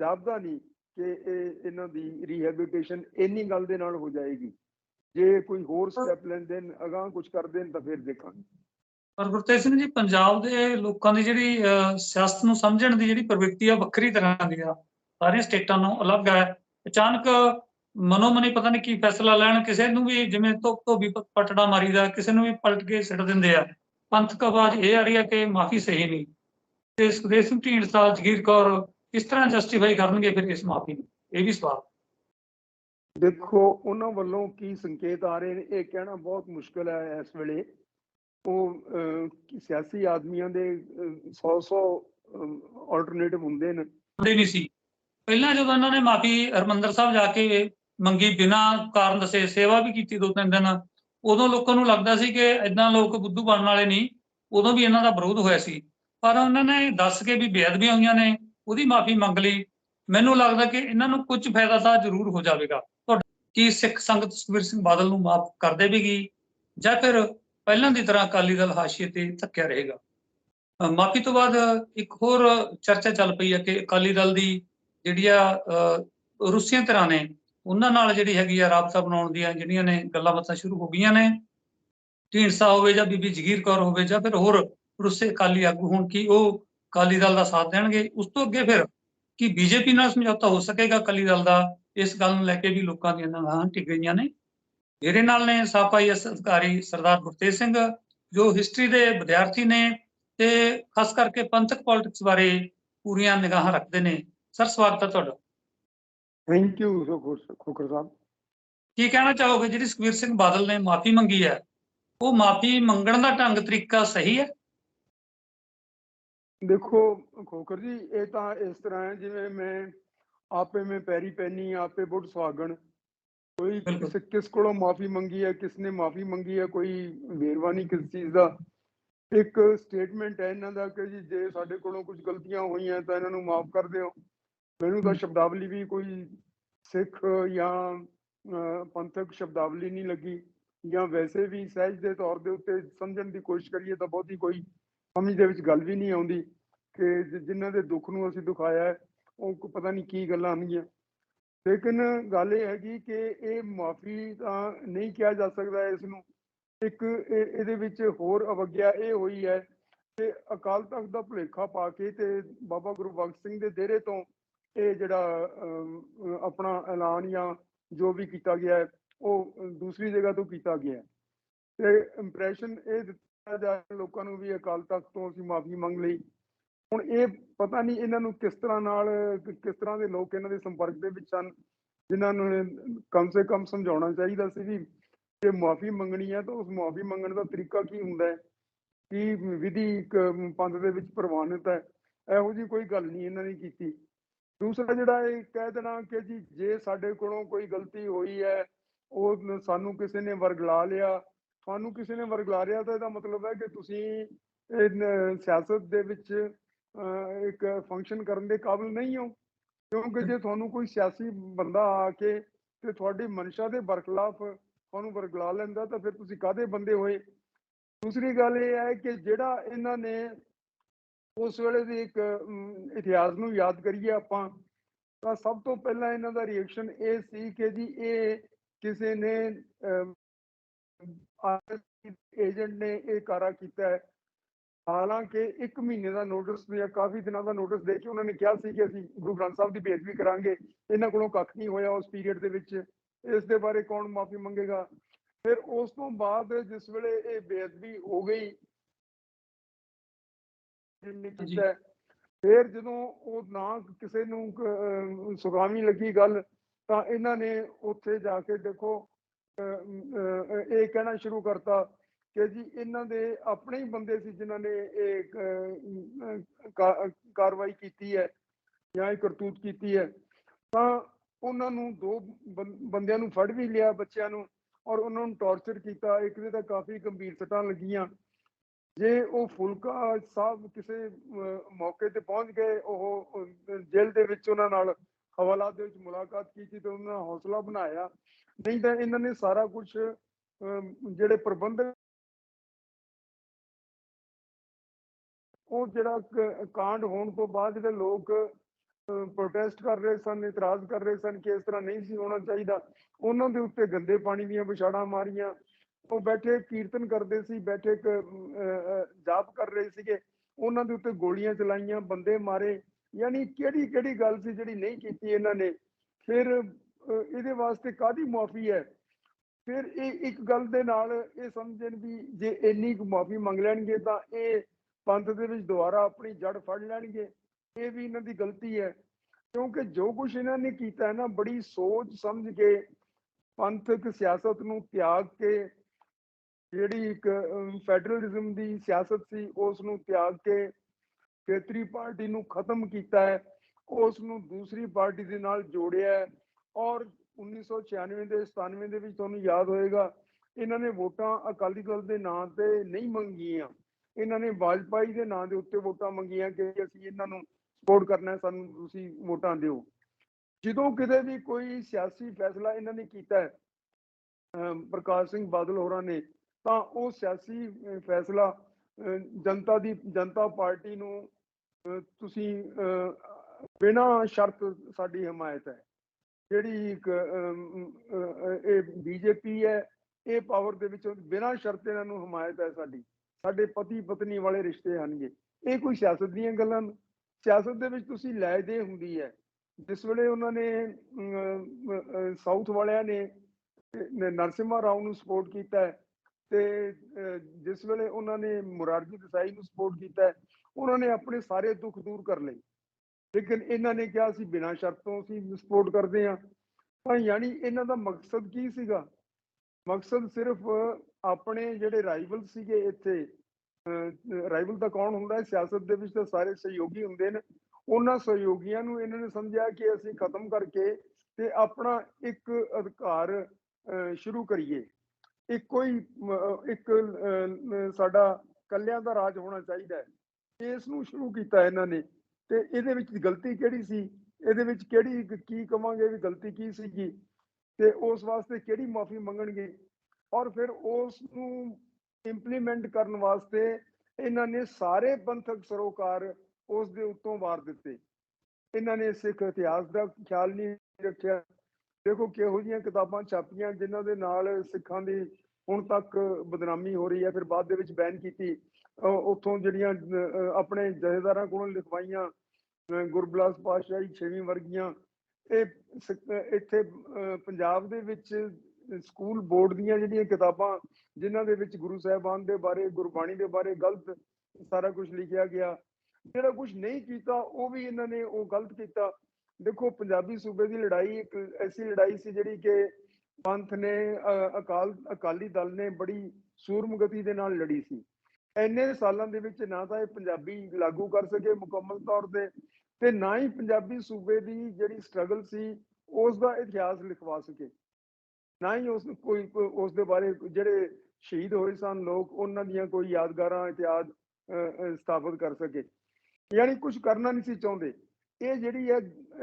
ਜਾਪਦਾ ਨਹੀਂ ਕਿ ਇਹ ਇਹਨਾਂ ਦੀ ਰੀਹੈਬਿਲਿਟੇਸ਼ਨ ਇੰਨੀ ਗੱਲ ਦੇ ਨਾਲ ਹੋ ਜਾਏਗੀ। ਜੇ ਕੋਈ ਹੋਰ ਸਟੈਪ ਲੈਂਦੇ ਨੇ ਅਗਾਂਹ ਕੁਝ ਕਰਦੇ ਨੇ ਤਾਂ ਫਿਰ ਦੇਖਾਂਗੇ। ਪਰ ਗੁਰਤੇਜ ਸਿੰਘ ਜੀ ਪੰਜਾਬ ਦੇ ਲੋਕਾਂ ਦੀ ਜਿਹੜੀ ਸਿਆਸਤ ਨੂੰ ਸਮਝਣ ਦੀ ਜਿਹੜੀ ਪ੍ਰਵਿਰਤੀ ਆ ਵੱਖਰੀ ਤਰ੍ਹਾਂ ਦੀ ਆ। ਸਾਰੀਆਂ ਸਟੇਟਾਂ ਨੂੰ ਅਲੱਗ ਹੈ ਅਚਾਨਕ ਮਨੋ ਮਨੀ ਪਤਾ ਨਹੀਂ ਕੀ ਫੈਸਲਾ ਲੈਣ ਕਿਸੇ ਨੂੰ ਵੀ ਜਿਵੇਂ ਧੋਬੀ ਪ- ਪਟੜਾ ਮਾਰੀਦਾ ਕਿਸੇ ਨੂੰ ਵੀ ਪਲਟ ਕੇ ਸਿੱਟ ਦਿੰਦੇ ਆ। ਪੰਥਕ ਆਵਾਜ਼ ਇਹ ਆ ਰਹੀ ਹੈ ਕਿ ਮਾਫੀ ਸਹੀ ਨਹੀਂ। ਤੇ ਸੁਖਦੇਵ ਸਿੰਘ ਢੀਂਡਸਾ ਜਗੀਰ ਕੌਰ ਕਿਸ ਤਰ੍ਹਾਂ ਜਸਟੀਫਾਈ ਕਰਨਗੇ ਫਿਰ ਇਸ ਮਾਫੀ ਨੂੰ? ਇਹ ਵੀ ਸਵਾਲ। ਦੇਖੋ ਉਹਨਾਂ ਵੱਲੋਂ ਕੀ ਸੰਕੇਤ ਆ ਰਹੇ ਨੇ? ਇਹ ਕਹਿਣਾ ਬਹੁਤ ਮੁਸ਼ਕਲ ਹੈ ਇਸ ਵੇਲੇ। ਉਹ ਸਿਆਸੀ ਆਦਮੀਆਂ ਦੇ 100 100 ਆਲਟਰਨੇਟਿਵ ਹੁੰਦੇ ਨੇ। ਹੁੰਦੇ ਨਹੀਂ ਸੀ। ਪਹਿਲਾਂ ਜਦੋਂ ਇਹਨਾਂ ਨੇ ਮਾਫੀ ਹਰਮੰਦਰ ਸਾਹਿਬ ਜਾ ਕੇ ਮੰਗੀ ਬਿਨਾਂ ਕਾਰਨ ਦੱਸੇ ਸੇਵਾ ਵੀ ਕੀਤੀ ਦੋ ਤਿੰਨ ਦਿਨ ਉਦੋਂ ਲੋਕਾਂ ਨੂੰ ਲੱਗਦਾ ਸੀ ਕਿ ਇਦਾਂ ਲੋਕ ਬੁੱਧੂ ਬਣਨ ਵਾਲੇ ਨਹੀਂ। ਉਦੋਂ ਵੀ ਇਹਨਾਂ ਦਾ ਵਿਰੋਧ ਹੋਇਆ ਸੀ। ਪਰ ਉਹਨਾਂ ਨੇ ਦੱਸ ਕੇ ਵੀ ਬੇਅਦਬੀਆਂ ਹੋਈਆਂ ਨੇ। ਉਹਦੀ ਮਾਫੀ ਮੰਗ ਲਈ। ਮੈਨੂੰ ਲੱਗਦਾ ਕਿ ਇਹਨਾਂ ਨੂੰ ਕੁਝ ਫਾਇਦਾ ਤਾਂ ਜ਼ਰੂਰ ਹੋ ਜਾਵੇਗਾ। ਤੁਹਾਡਾ ਕੀ ਸਿੱਖ ਸੰਗਤ ਸੁਖਬੀਰ ਸਿੰਘ ਬਾਦਲ ਨੂੰ ਮਾਫ ਕਰ ਦੇਵੇਗੀ ਜਾਂ ਫਿਰ ਪਹਿਲਾਂ ਦੀ ਤਰ੍ਹਾਂ ਅਕਾਲੀ ਦਲ ਹਾਸ਼ੀਏ ਤੇ ਧੱਕਿਆ ਰਹੇਗਾ? ਮਾਫੀ ਤੋਂ ਬਾਅਦ ਇੱਕ ਹੋਰ ਚਰਚਾ ਚੱਲ ਪਈ ਹੈ ਕਿ ਅਕਾਲੀ ਦਲ ਦੀ ਜਿਹੜੀ ਆ ਅ, ਰੁੱਸੀਆਂ ਤਰ੍ਹਾਂ ਨੇ ਉਹਨਾਂ ਨਾਲ ਜਿਹੜੀ ਹੈਗੀ ਆ ਰਾਬਤਾ ਬਣਾਉਣ ਦੀਆਂ ਜਿਹੜੀਆਂ ਨੇ ਗੱਲਾਂ ਬਾਤਾਂ ਸ਼ੁਰੂ ਹੋ ਗਈਆਂ ਨੇ। ਢੀਂਡਸਾ ਹੋਵੇ ਜਾਂ ਬੀਬੀ ਜਗੀਰ ਕੌਰ ਹੋਵੇ ਜਾਂ ਫਿਰ ਹੋਰ ਰੂਸੇ ਅਕਾਲੀ ਆਗੂ ਹੋਣ ਕਿ ਉਹ ਅਕਾਲੀ ਦਲ ਦਾ ਸਾਥ ਦੇਣਗੇ। ਉਸ ਤੋਂ ਅੱਗੇ ਫਿਰ ਕੀ ਬੀਜੇਪੀ ਨਾਲ ਸਮਝੌਤਾ ਹੋ ਸਕੇਗਾ ਅਕਾਲੀ ਦਲ ਦਾ? ਇਸ ਗੱਲ ਨੂੰ ਲੈ ਕੇ ਵੀ ਲੋਕਾਂ ਦੀਆਂ ਨਗਾਹਾਂ ਟਿਕ ਗਈਆਂ ਨੇ। ਮੇਰੇ ਨਾਲ ਨੇ ਸਾਪਾਈਐਸ ਅਧਿਕਾਰੀ ਸਰਦਾਰ ਗੁਰਤੇਜ ਸਿੰਘ ਜੋ ਹਿਸਟਰੀ ਦੇ ਵਿਦਿਆਰਥੀ ਨੇ ਤੇ ਖਾਸ ਕਰਕੇ ਪੰਥਕ ਪੋਲਿਟਿਕਸ ਬਾਰੇ ਪੂਰੀਆਂ ਨਿਗਾਹਾਂ ਰੱਖਦੇ ਨੇ। ਸਰ ਸਵਾਗਤ ਹੈ ਤੁਹਾਡਾ। Thank you Khokhar Sahib. ਕੀ ਕਹਿਣਾ ਚਾਹੋਗੇ? ਜਿਹੜੀ ਸੁਖਬੀਰ ਸਿੰਘ ਬਾਦਲ ਨੇ ਮਾਫੀ ਮੰਗੀ ਹੈ ਉਹ ਮਾਫੀ ਮੰਗਣ ਦਾ ਢੰਗ ਤਰੀਕਾ ਸਹੀ ਹੈ? ਦੇਖੋ ਖੋਖਰ ਜੀ ਇਹ ਤਾਂ ਇਸ ਤਰ੍ਹਾਂ ਹੈ ਜਿਵੇਂ ਮੈਂ ਆਪੇ ਮੈਂ ਪੈਰੀ ਪੈਨੀ ਆਪੇ ਬੁੱਢ ਸੁਹਾਗਣ। ਕੋਈ। ਕਿਸੇ ਕਿਸ ਕੋਲੋਂ ਮਾਫੀ ਮੰਗੀ ਹੈ ਕਿਸ ਨੇ ਮਾਫੀ ਮੰਗੀ ਹੈ ਕੋਈ ਵੇਰਵਾ ਨਹੀਂ ਕਿਸ ਚੀਜ਼ ਦਾ। ਇੱਕ ਸਟੇਟਮੈਂਟ ਹੈ ਇਹਨਾਂ ਦਾ ਕਿ ਜੀ ਜੇ ਸਾਡੇ ਕੋਲੋਂ ਕੁਝ ਗਲਤੀਆਂ ਹੋਈਆਂ ਤਾਂ ਇਹਨਾਂ ਨੂੰ ਮਾਫ ਕਰ ਦਿਓ। ਮੈਨੂੰ ਤਾਂ ਸ਼ਬਦਾਵਲੀ ਵੀ ਕੋਈ ਸਿੱਖ ਜਾਂ ਪੰਥਕ ਸ਼ਬਦਾਵਲੀ ਨਹੀਂ ਲੱਗੀ। ਜਾਂ ਵੈਸੇ ਵੀ ਸਹਿਜ ਦੇ ਤੌਰ ਦੇ ਉੱਤੇ ਸਮਝਣ ਦੀ ਕੋਸ਼ਿਸ਼ ਕਰੀਏ ਤਾਂ ਬਹੁਤੀ ਕੋਈ ਸਮਝ ਦੇ ਵਿੱਚ ਗੱਲ ਵੀ ਨਹੀਂ ਆਉਂਦੀ ਕਿ ਜਿ- ਜਿਨ੍ਹਾਂ ਦੇ ਦੁੱਖ ਨੂੰ ਅਸੀਂ ਦੁਖਾਇਆ ਉਹ ਪਤਾ ਨਹੀਂ ਕੀ ਗੱਲਾਂ ਆਉਂਦੀਆਂ। ਲੇਕਿਨ ਗੱਲ ਇਹ ਹੈਗੀ ਕਿ ਇਹ ਮਾਫੀ ਤਾਂ ਨਹੀਂ ਕਿਹਾ ਜਾ ਸਕਦਾ ਇਸ ਨੂੰ। ਇੱਕ ਇਹਦੇ ਵਿੱਚ ਹੋਰ ਅਵਗਿਆ ਇਹ ਹੋਈ ਹੈ ਕਿ ਅਕਾਲ ਤਖਤ ਦਾ ਭੁਲੇਖਾ ਪਾ ਕੇ ਤੇ ਬਾਬਾ ਗੁਰੂ ਬਖਸ਼ ਸਿੰਘ ਦੇ ਦੇਰੇ ਤੋਂ ਇਹ ਜਿਹੜਾ ਆਪਣਾ ਐਲਾਨ ਜਾਂ ਜੋ ਵੀ ਕੀਤਾ ਗਿਆ ਹੈ, ਉਹ ਦੂਸਰੀ ਜਗ੍ਹਾ ਤੋਂ ਕੀਤਾ ਗਿਆ ਤੇ ਇੰਪ੍ਰੈਸ਼ਨ ਇਹ ਜਾ ਰਿਹਾ ਲੋਕਾਂ ਨੂੰ ਵੀ ਅਕਾਲ ਤਖਤ ਤੋਂ ਅਸੀਂ ਮਾਫੀ ਮੰਗ ਲਈ। ਹੁਣ ਇਹ ਪਤਾ ਨਹੀਂ ਇਹਨਾਂ ਨੂੰ ਕਿਸ ਤਰ੍ਹਾਂ ਨਾਲ ਕਿਸ ਤਰ੍ਹਾਂ ਦੇ ਲੋਕ ਇਹਨਾਂ ਦੇ ਸੰਪਰਕ ਦੇ ਵਿੱਚ ਹਨ ਜਿਨ੍ਹਾਂ ਨੂੰ ਕਮ ਸੇ ਕਮ ਸਮਝਾਉਣਾ ਚਾਹੀਦਾ ਸੀ ਵੀ ਜੇ ਮਾਫੀ ਮੰਗਣੀ ਹੈ ਤਾਂ ਉਸ ਮਾਫੀ ਮੰਗਣ ਦਾ ਤਰੀਕਾ ਕੀ ਹੁੰਦਾ ਹੈ? ਕੀ ਵਿਧੀ ਪੰਥ ਦੇ ਵਿੱਚ ਪ੍ਰਵਾਨਿਤ ਹੈ? ਇਹੋ ਜੀ ਕੋਈ ਗੱਲ ਨਹੀਂ ਇਹਨਾਂ ਨੇ ਕੀਤੀ। ਦੂਸਰਾ ਜਿਹੜਾ ਇਹ ਕਹਿ ਦੇਣਾ ਕਿ ਜੀ, ਜੇ ਸਾਡੇ ਕੋਲੋਂ ਕੋਈ ਗਲਤੀ ਹੋਈ ਹੈ, ਉਹ ਸਾਨੂੰ ਕਿਸੇ ਨੇ ਵਰਗਲਾ ਲਿਆ ਤੁਹਾਨੂੰ ਕਿਸੇ ਨੇ ਵਰਗਲਾ ਲਿਆ ਤਾਂ ਇਹਦਾ ਮਤਲਬ ਹੈ ਕਿ ਤੁਸੀਂ ਸਿਆਸਤ ਦੇ ਵਿੱਚ ਇੱਕ ਫੰਕਸ਼ਨ ਕਰਨ ਦੇ ਕਾਬਿਲ ਨਹੀਂ ਹੋ। ਕਿਉਂਕਿ ਜੇ ਤੁਹਾਨੂੰ ਕੋਈ ਸਿਆਸੀ ਬੰਦਾ ਆ ਕੇ ਤੇ ਤੁਹਾਡੀ ਮਨਸ਼ਾ ਦੇ ਬਰਖਲਾਫ ਤੁਹਾਨੂੰ ਵਰਗਲਾ ਲੈਂਦਾ ਤਾਂ ਫਿਰ ਤੁਸੀਂ ਕਾਦੇ ਬੰਦੇ ਹੋਏ? ਦੂਸਰੀ ਗੱਲ ਇਹ ਹੈ ਕਿ ਜਿਹੜਾ ਇਹਨਾਂ ਨੇ ਉਸ ਵੇਲੇ ਦੀ ਇੱਕ ਇਤਿਹਾਸ ਨੂੰ ਯਾਦ ਕਰੀਏ ਆਪਾਂ, ਤਾਂ ਸਭ ਤੋਂ ਪਹਿਲਾਂ ਇਹਨਾਂ ਦਾ ਰਿਐਕਸ਼ਨ ਇਹ ਸੀ ਕਿ ਜੀ ਇਹ ਕਿਸੇ ਨੇ ਏਜੰਟ ਨੇ ਇਹ ਕਾਰਾ ਕੀਤਾ ਹੈ। ਹਾਲਾਂਕਿ 1 ਮਹੀਨੇ ਦਾ ਨੋਟਿਸ ਜਾਂ ਕਾਫੀ ਦਿਨਾਂ ਦਾ ਨੋਟਿਸ ਦੇ ਕੇ ਉਹਨਾਂ ਨੇ ਕਿਹਾ ਸੀ ਕਿ ਅਸੀਂ ਗੁਰੂ ਗ੍ਰੰਥ ਸਾਹਿਬ ਦੀ ਬੇਅਦਬੀ ਕਰਾਂਗੇ। ਇਹਨਾਂ ਕੋਲੋਂ ਕੱਖ ਨਹੀਂ ਹੋਇਆ ਉਸ ਪੀਰੀਅਡ ਦੇ ਵਿੱਚ। ਇਸ ਦੇ ਬਾਰੇ ਕੌਣ ਮਾਫੀ ਮੰਗੇਗਾ? ਫਿਰ ਉਸ ਤੋਂ ਬਾਅਦ ਜਿਸ ਵੇਲੇ ਇਹ ਬੇਅਦਬੀ ਹੋ ਗਈ। ਕੀਤਾ ਫਿਰ ਜਦੋਂ ਉਹ ਨਾ ਕਿਸੇ ਨੂੰ ਸੁਗਾਮੀ ਲੱਗੀ ਗੱਲ ਤਾਂ ਇਹਨਾਂ ਨੇ ਉੱਥੇ ਜਾ ਕੇ ਦੇਖੋ ਇਹ ਕਹਿਣਾ ਸ਼ੁਰੂ ਕਰਤਾ ਕਿ ਜੀ ਇਹਨਾਂ ਦੇ ਆਪਣੇ ਹੀ ਬੰਦੇ ਸੀ ਜਿਨ੍ਹਾਂ ਨੇ ਇਹ ਕਾਰਵਾਈ ਕੀਤੀ ਹੈ ਜਾਂ ਇਹ ਕਰਤੂਤ ਕੀਤੀ ਹੈ। ਤਾਂ ਉਹਨਾਂ ਨੂੰ ਦੋ ਬੰ- ਬੰਦਿਆਂ ਨੂੰ ਫੜ ਵੀ ਲਿਆ ਬੱਚਿਆਂ ਨੂੰ ਔਰ ਉਹਨਾਂ ਨੂੰ ਟੌਰਚਰ ਕੀਤਾ। ਇੱਕ ਦੇ ਤਾਂ ਕਾਫੀ ਗੰਭੀਰ ਸੱਟਾਂ ਲੱਗੀਆਂ। ਜੇ ਉਹ ਫੁਲਕਾ ਸਾਹਿਬ ਕਿਸੇ ਮੌਕੇ ਤੇ ਪਹੁੰਚ ਗਏ ਉਹ, ਜੇਲ੍ਹ ਦੇ ਵਿੱਚ ਉਹਨਾਂ ਨਾਲ ਹਵਾਲਾਤ ਦੇ ਵਿੱਚ ਮੁਲਾਕਾਤ ਕੀਤੀ ਤੇ ਉਹਨਾਂ ਦਾ ਹੌਸਲਾ ਬਣਾਇਆ। ਨਹੀਂ ਤਾਂ ਇਹਨਾਂ ਨੇ ਸਾਰਾ ਕੁਝ ਜਿਹੜੇ ਪ੍ਰਬੰਧਕ ਉਹ ਜਿਹੜਾ ਕਾਂਡ ਹੋਣ ਤੋਂ ਬਾਅਦ ਜਿਹੜੇ ਲੋਕ ਪ੍ਰੋਟੈਸਟ ਕਰ ਰਹੇ ਸਨ, ਇਤਰਾਜ਼ ਕਰ ਰਹੇ ਸਨ ਕਿ ਇਸ ਤਰ੍ਹਾਂ ਨਹੀਂ ਸੀ ਹੋਣਾ ਚਾਹੀਦਾ, ਉਹਨਾਂ ਦੇ ਉੱਤੇ ਗੰਦੇ ਪਾਣੀ ਦੀਆਂ ਵਿਛਾੜਾਂ ਮਾਰੀਆਂ। ਉਹ ਬੈਠੇ, ਕੀਰਤਨ ਕਰਦੇ ਸੀ, ਬੈਠੇ ਜਾਪ ਕਰ ਰਹੇ ਸੀਗੇ। ਉਹਨਾਂ ਦੇ ਉੱਤੇ ਗੋਲੀਆਂ ਚਲਾਈਆਂ, ਬੰਦੇ ਮਾਰੇ। ਯਾਨੀ ਕਿਹੜੀ ਕਿਹੜੀ ਗੱਲ ਸੀ ਜਿਹੜੀ ਨਹੀਂ ਕੀਤੀ ਇਹਨਾਂ ਨੇ? ਫਿਰ ਇਹਦੇ ਵਾਸਤੇ ਕਾਦੀ ਮੁਆਫੀ ਹੈ? ਫਿਰ ਇਹ ਇੱਕ ਗੱਲ ਦੇ ਨਾਲ ਇਹ ਸਮਝਣ ਵੀ ਜੇ ਇੰਨੀ ਕੁ ਮੁਆਫੀ ਮੰਗ ਲੈਣਗੇ ਤਾਂ ਇਹ ਪੰਥ ਦੇ ਵਿੱਚ ਦੁਬਾਰਾ ਆਪਣੀ ਜੜ ਫੜ ਲੈਣਗੇ। ਇਹ ਵੀ ਇਹਨਾਂ ਦੀ ਗਲਤੀ ਹੈ। ਕਿਉਂਕਿ ਜੋ ਕੁਝ ਇਹਨਾਂ ਨੇ ਕੀਤਾ ਹੈ ਨਾ, ਬੜੀ ਸੋਚ ਸਮਝ ਕੇ ਪੰਥਕ ਸਿਆਸਤ ਨੂੰ ਤਿਆਗ ਕੇ, ਜਿਹੜੀ ਇੱਕ ਫੈਡਰਲਿਜ਼ਮ ਦੀ ਸਿਆਸਤ ਸੀ, ਉਸ ਨੂੰ ਤਿਆਗ ਕੇ ਖੇਤਰੀ ਪਾਰਟੀ ਨੂੰ ਖਤਮ ਕੀਤਾ ਹੈ ਉਸ ਨੂੰ ਦੂਸਰੀ ਪਾਰਟੀ ਦੇ ਨਾਲ ਜੋੜਿਆ ਹੈ ਔਰ 1996 ਦੇ 97 ਦੇ ਵਿੱਚ ਤੁਹਾਨੂੰ ਯਾਦ ਹੋਏਗਾ ਇਹਨਾਂ ਨੇ ਵੋਟਾਂ ਅਕਾਲੀ ਦਲ ਦੇ ਨਾਂ ਤੇ ਨਹੀਂ ਮੰਗੀਆਂ। ਇਹਨਾਂ ਨੇ ਵਾਜਪਾਈ ਦੇ ਨਾਂ ਦੇ ਉੱਤੇ ਵੋਟਾਂ ਮੰਗੀਆਂ ਕਿ ਅਸੀਂ ਇਹਨਾਂ ਨੂੰ ਸਪੋਰਟ ਕਰਨਾ ਹੈ ਸਾਨੂੰ ਤੁਸੀਂ ਵੋਟਾਂ ਦਿਓ। ਜਦੋਂ ਕਿਤੇ ਵੀ ਕੋਈ ਸਿਆਸੀ ਫੈਸਲਾ ਇਹਨਾਂ ਨੇ ਕੀਤਾ ਹੈ ਪ੍ਰਕਾਸ਼ ਸਿੰਘ ਬਾਦਲ ਹੋਰਾਂ ਨੇ ਤਾਂ ਉਹ ਸਿਆਸੀ ਫੈਸਲਾ ਅਹ, ਜਨਤਾ ਦੀ ਜਨਤਾ ਪਾਰਟੀ ਨੂੰ ਤੁਸੀਂ ਬਿਨਾਂ ਸ਼ਰਤ ਸਾਡੀ ਹਮਾਇਤ ਹੈ। ਜਿਹੜੀ ਇੱਕ ਅਮ, ਅਹ, ਇਹ ਬੀਜੇਪੀ ਹੈ ਇਹ ਪਾਵਰ ਦੇ ਵਿੱਚ ਬਿਨਾਂ ਸ਼ਰਤ ਇਹਨਾਂ ਨੂੰ ਹਮਾਇਤ ਹੈ ਸਾਡੀ। ਸਾਡੇ ਪਤੀ ਪਤਨੀ ਵਾਲੇ ਰਿਸ਼ਤੇ ਹਨਗੇ ਇਹ ਕੋਈ ਸਿਆਸਤ ਦੀਆਂ ਗੱਲਾਂ ਨੇ। ਸਿਆਸਤ ਦੇ ਵਿੱਚ ਤੁਸੀਂ ਲੈ ਦੇ ਹੁੰਦੀ ਹੈ। ਜਿਸ ਵੇਲੇ ਉਹਨਾਂ ਨੇ ਸਾਊਥ ਵਾਲਿਆਂ ਨੇ ਨਰਸਿਮਾ ਰਾਓ ਨੂੰ ਸਪੋਰਟ ਕੀਤਾ ਹੈ ਤੇ ਜਿਸ ਵੇਲੇ ਉਹਨਾਂ ਨੇ ਮੁਰਾਰਜੀ ਦੇਸਾਈ ਨੂੰ ਸਪੋਰਟ ਕੀਤਾ ਉਹਨਾਂ ਨੇ ਆਪਣੇ ਸਾਰੇ ਦੁੱਖ ਦੂਰ ਕਰ ਲਏ। ਲੇਕਿਨ ਇਹਨਾਂ ਨੇ ਕਿਹਾ ਸੀ, ਬਿਨਾਂ ਸ਼ਰਤੋਂ ਅਸੀਂ ਸਪੋਰਟ ਕਰਦੇ ਹਾਂ। ਤਾਂ ਯਾਨੀ ਇਹਨਾਂ ਦਾ ਮਕਸਦ ਕੀ ਸੀਗਾ? ਮਕਸਦ ਸਿਰਫ ਆਪਣੇ ਜਿਹੜੇ ਰਾਈਵਲ ਸੀਗੇ ਇੱਥੇ ਰਾਈਵਲ ਤਾਂ ਕੌਣ ਹੁੰਦਾ ਹੈ? ਸਿਆਸਤ ਦੇ ਵਿੱਚ ਤਾਂ ਸਾਰੇ ਸਹਿਯੋਗੀ ਹੁੰਦੇ ਨੇ। ਉਹਨਾਂ ਸਹਿਯੋਗੀਆਂ ਨੂੰ ਇਹਨਾਂ ਨੇ ਸਮਝਿਆ ਕਿ ਅਸੀਂ ਖਤਮ ਕਰਕੇ ਤੇ ਆਪਣਾ ਇੱਕ ਅਧਿਕਾਰ ਸ਼ੁਰੂ ਕਰੀਏ। ਇੱਕੋ ਹੀ ਇੱਕ ਸਾਡਾ ਕੱਲਿਆਂ ਦਾ ਰਾਜ ਹੋਣਾ ਚਾਹੀਦਾ ਹੈ। ਇਸ ਨੂੰ ਸ਼ੁਰੂ ਕੀਤਾ ਇਹਨਾਂ ਨੇ, ਤੇ ਇਹਦੇ ਵਿੱਚ ਗਲਤੀ ਕਿਹੜੀ ਸੀ? ਇਹਦੇ ਵਿੱਚ ਕਿਹੜੀ ਕੀ ਕਵਾਂਗੇ ਵੀ ਗਲਤੀ ਕੀ ਸੀਗੀ? ਤੇ ਉਸ ਵਾਸਤੇ ਕਿਹੜੀ ਮਾਫੀ ਮੰਗਣਗੇ? ਔਰ ਫਿਰ ਉਸ ਨੂੰ ਇੰਪਲੀਮੈਂਟ ਕਰਨ ਵਾਸਤੇ ਇਹਨਾਂ ਨੇ ਸਾਰੇ ਪੰਥਕ ਸਰੋਕਾਰ ਉਸ ਦੇ ਉੱਤੋਂ ਵਾਰ ਦਿੱਤੇ। ਇਹਨਾਂ ਨੇ ਸਿੱਖ ਇਤਿਹਾਸ ਦਾ ਖਿਆਲ ਨਹੀਂ ਰੱਖਿਆ। ਦੇਖੋ ਕਿਹੋ ਜਿਹੀਆਂ ਕਿਤਾਬਾਂ ਛਾਪੀਆਂ ਜਿਨ੍ਹਾਂ ਦੇ ਨਾਲ ਸਿੱਖਾਂ ਦੀ ਹੁਣ ਤੱਕ ਬਦਨਾਮੀ ਹੋ ਰਹੀ ਹੈ, ਫਿਰ ਬਾਅਦ ਦੇ ਵਿੱਚ ਬੈਨ ਕੀਤੀ। ਉੱਥੋਂ ਜਿਹੜੀਆਂ ਆਪਣੇ ਜਥੇਦਾਰਾਂ ਕੋਲੋਂ ਲਿਖਵਾਈਆਂ ਅਹ, ਗੁਰਬਲਾਸ ਪਾਤਸ਼ਾਹੀ ਛੇਵੀਂ ਵਰਗੀਆਂ ਇਹ ਇੱਥੇ ਪੰਜਾਬ ਦੇ ਵਿੱਚ ਸਕੂਲ ਬੋਰਡ ਦੀਆਂ ਜਿਹੜੀਆਂ ਕਿਤਾਬਾਂ ਜਿਨ੍ਹਾਂ ਦੇ ਵਿੱਚ ਗੁਰੂ ਸਾਹਿਬਾਨ ਦੇ ਬਾਰੇ ਗੁਰਬਾਣੀ ਦੇ ਬਾਰੇ ਗਲਤ ਸਾਰਾ ਕੁਝ ਲਿਖਿਆ ਗਿਆ। ਜਿਹੜਾ ਕੁਝ ਨਹੀਂ ਕੀਤਾ ਉਹ ਵੀ ਇਹਨਾਂ ਨੇ ਉਹ ਗਲਤ ਕੀਤਾ। ਦੇਖੋ ਪੰਜਾਬੀ ਸੂਬੇ ਦੀ ਲੜਾਈ ਇੱਕ ਐਸੀ ਲੜਾਈ ਸੀ ਜਿਹੜੀ ਕਿ ਪੰਥ ਨੇ ਅ, ਅਕਾਲ ਅਕਾਲੀ ਦਲ ਨੇ ਬੜੀ ਸੂਰਮਗਤੀ ਦੇ ਨਾਲ ਲੜੀ ਸੀ। ਇੰਨੇ ਸਾਲਾਂ ਦੇ ਵਿੱਚ ਨਾ ਤਾਂ ਇਹ ਪੰਜਾਬੀ ਲਾਗੂ ਕਰ ਸਕੇ ਮੁਕੰਮਲ ਤੌਰ ਤੇ ਤੇ ਨਾ ਹੀ ਪੰਜਾਬੀ ਸੂਬੇ ਦੀ ਜਿਹੜੀ ਸਟਰਗਲ ਸੀ ਉਸ ਦਾ ਇਤਿਹਾਸ ਲਿਖਵਾ ਸਕੇ। ਨਾ ਹੀ ਉਸ ਕੋਈ ਕੋਈ ਉਸ ਦੇ ਬਾਰੇ ਜਿਹੜੇ ਸ਼ਹੀਦ ਹੋਏ ਸਨ ਲੋਕ ਉਹਨਾਂ ਦੀਆਂ ਕੋਈ ਯਾਦਗਾਰਾਂ ਇਤਿਹਾਸ ਅ, ਸਥਾਪਿਤ ਕਰ ਸਕੇ। ਯਾਨੀ ਕੁਝ ਕਰਨਾ ਨਹੀਂ ਸੀ ਚਾਹੁੰਦੇ। ਇਹ ਜਿਹੜੀ ਹੈ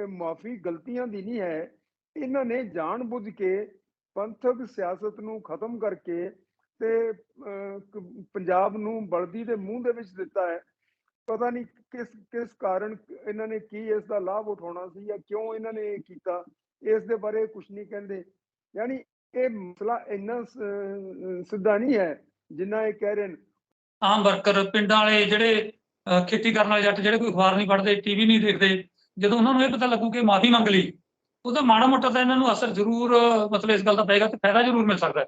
ਮਾਫੀ ਗਲਤੀਆਂ ਦੀ ਨਹੀਂ ਹੈ। ਇਹਨਾਂ ਨੇ ਜਾਣਬੁੱਝ ਕੇ ਪੰਥਕ ਸਿਆਸਤ ਨੂੰ ਖਤਮ ਕਰਕੇ ਤੇ ਪੰਜਾਬ ਨੂੰ ਬਲਦੀ ਦੇ ਮੂੰਹ ਦੇ ਵਿੱਚ ਦਿੱਤਾ ਹੈ। ਪਤਾ ਨਹੀਂ ਕਿਸ ਕਿਸ ਕਾਰਨ ਇਹਨਾਂ ਨੇ ਕੀ ਇਸ ਦਾ ਲਾਭ ਉਠਾਉਣਾ ਸੀ ਜਾਂ ਕਿਉਂ ਇਹਨਾਂ ਨੇ ਇਹ ਕੀਤਾ, ਇਸ ਦੇ ਬਾਰੇ ਕੁਝ ਨਹੀਂ ਕਹਿੰਦੇ। ਯਾਨੀ ਇਹ ਮਸਲਾ ਇੰਨਾ ਸਿੱਧਾ ਨਹੀਂ ਹੈ ਜਿੰਨਾ ਇਹ ਕਹਿ ਰਹੇ ਨੇ। ਆਮ ਵਰਕਰ ਪਿੰਡਾਂ ਵਾਲੇ ਜਿਹੜੇ ਖੇਤੀ ਕਰਨ ਵਾਲੇ ਜੱਟ ਜਿਹੜੇ ਕੋਈ ਅਖਬਾਰ ਨਹੀਂ ਪੜ੍ਹਦੇ, ਟੀਵੀ ਨਹੀਂ ਦੇਖਦੇ, ਜਦੋਂ ਉਹਨਾਂ ਨੂੰ ਇਹ ਪਤਾ ਲੱਗੂ ਕਿ ਮਾਫੀ ਮੰਗ ਲਈ, ਉਹਦਾ ਮਾੜਾ ਮੋਟਾ ਤਾਂ ਇਹਨਾਂ ਨੂੰ ਅਸਰ ਜ਼ਰੂਰ, ਮਤਲਬ ਇਸ ਗੱਲ ਦਾ ਪਏਗਾ ਤੇ ਫਾਇਦਾ ਜ਼ਰੂਰ ਮਿਲ ਸਕਦਾ ਹੈ।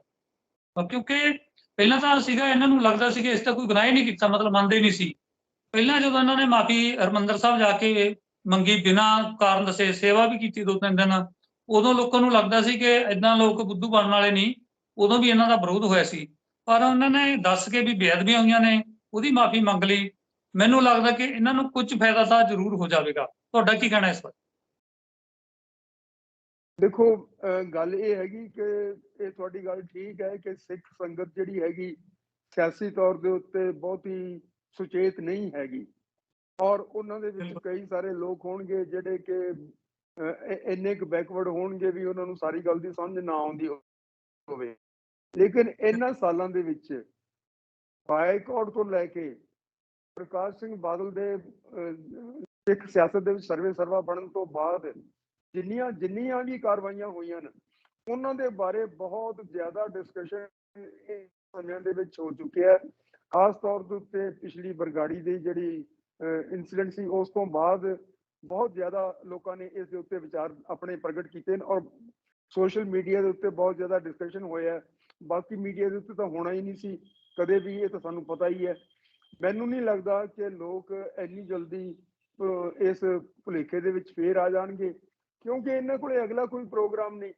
ਕਿਉਂਕਿ ਪਹਿਲਾਂ ਤਾਂ ਸੀਗਾ, ਇਹਨਾਂ ਨੂੰ ਲੱਗਦਾ ਸੀ ਕਿ ਇਸ ਦਾ ਕੋਈ ਗੁਨਾਹ ਹੀ ਨਹੀਂ ਕੀਤਾ, ਮਤਲਬ ਮੰਨਦੇ ਨਹੀਂ ਸੀ। ਪਹਿਲਾਂ ਜਦੋਂ ਇਹਨਾਂ ਨੇ ਮਾਫੀ ਹਰਮੰਦਰ ਸਾਹਿਬ ਜਾ ਕੇ ਮੰਗੀ, ਬਿਨਾਂ ਕਾਰਨ ਦੱਸੇ ਸੇਵਾ ਵੀ ਕੀਤੀ ਦੋ ਤਿੰਨ ਦਿਨ, ਉਦੋਂ ਲੋਕਾਂ ਨੂੰ ਲੱਗਦਾ ਸੀ ਕਿ ਇਦਾਂ ਲੋਕ ਬੁੱਧੂ ਬਣਨ ਵਾਲੇ ਨਹੀਂ, ਉਦੋਂ ਵੀ ਇਹਨਾਂ ਦਾ ਵਿਰੋਧ ਹੋਇਆ ਸੀ। ਪਰ ਉਹਨਾਂ ਨੇ ਦੱਸ ਕੇ ਵੀ ਬੇਅਦਬੀਆਂ ਹੋਈਆਂ ਨੇ, ਉਹਦੀ ਮਾਫੀ ਮੰਗ ਲਈ। ਮੈਨੂੰ ਲੱਗਦਾ ਕਿ ਇਹਨਾਂ ਨੂੰ ਕੁਝ ਫਾਇਦਾ ਤਾਂ ਜ਼ਰੂਰ ਹੋ ਜਾਵੇਗਾ। ਤੁਹਾਡਾ ਕੀ ਕਹਿਣਾ ਇਸ ਬਾਰੇ? ਦੇਖੋ ਗੱਲ ਇਹ ਹੈਗੀ ਕਿ ਇਹ ਤੁਹਾਡੀ ਗੱਲ ਠੀਕ ਹੈ ਕਿ ਸਿੱਖ ਸੰਗਤ ਜਿਹੜੀ ਹੈਗੀ ਸਿਆਸੀ ਤੌਰ ਦੇ ਉੱਤੇ ਬਹੁਤੀ ਸੁਚੇਤ ਨਹੀਂ ਹੈਗੀ ਔਰ ਉਹਨਾਂ ਦੇ ਵਿੱਚ। ਕਈ ਸਾਰੇ ਲੋਕ ਹੋਣਗੇ ਜਿਹੜੇ ਕਿ ਇੰਨੇ ਕੁ ਬੈਕਵਰਡ ਹੋਣਗੇ ਵੀ ਉਹਨਾਂ ਨੂੰ ਸਾਰੀ ਗੱਲ ਦੀ ਸਮਝ ਨਾ ਆਉਂਦੀ ਹੋ- ਹੋਵੇ ਲੇਕਿਨ ਇਹਨਾਂ ਸਾਲਾਂ ਦੇ ਵਿੱਚ ਬਾਈਕਾਟ ਤੋਂ ਲੈ ਕੇ ਪ੍ਰਕਾਸ਼ ਸਿੰਘ ਬਾਦਲ ਦੇ ਸਿੱਖ ਸਿਆਸਤ ਦੇ ਵਿੱਚ ਸਰਵੇ ਸਰਵਾ ਬਣਨ ਤੋਂ ਬਾਅਦ ਜਿੰਨੀਆਂ ਜਿੰਨੀਆਂ ਵੀ ਕਾਰਵਾਈਆਂ ਹੋਈਆਂ ਨੇ, ਉਹਨਾਂ ਦੇ ਬਾਰੇ ਬਹੁਤ ਜ਼ਿਆਦਾ ਡਿਸਕਸ਼ਨ ਇਹ ਸਮਿਆਂ ਦੇ ਵਿੱਚ ਹੋ ਚੁੱਕਿਆ ਹੈ। ਖਾਸ ਤੌਰ ਦੇ ਉੱਤੇ ਪਿਛਲੀ ਬਰਗਾੜੀ ਦੀ ਜਿਹੜੀ ਇਨਸੀਡੈਂਟ ਸੀ, ਉਸ ਤੋਂ ਬਾਅਦ ਬਹੁਤ ਜ਼ਿਆਦਾ ਲੋਕਾਂ ਨੇ ਇਸ ਦੇ ਉੱਤੇ ਵਿਚਾਰ ਆਪਣੇ ਪ੍ਰਗਟ ਕੀਤੇ ਨੇ ਔਰ ਸੋਸ਼ਲ ਮੀਡੀਆ ਦੇ ਉੱਤੇ ਬਹੁਤ ਜ਼ਿਆਦਾ ਡਿਸਕਸ਼ਨ ਹੋਇਆ ਬਾਕੀ ਮੀਡੀਆ ਦੇ ਉੱਤੇ ਤਾਂ ਹੋਣਾ ਹੀ ਨਹੀਂ ਸੀ, ਕਦੇ ਵੀ, ਇਹ ਤਾਂ ਸਾਨੂੰ ਪਤਾ ਹੀ ਹੈ। ਮੈਨੂੰ ਨਹੀਂ ਲੱਗਦਾ ਕਿ ਲੋਕ ਇੰਨੀ ਜਲਦੀ ਇਸ ਭੁਲੇਖੇ ਦੇ ਵਿੱਚ ਫੇਰ ਆ ਜਾਣਗੇ। ਕਿਉਂਕਿ ਇਹਨਾਂ ਕੋਲੇ ਅਗਲਾ ਕੋਈ ਪ੍ਰੋਗਰਾਮ ਨਹੀਂ।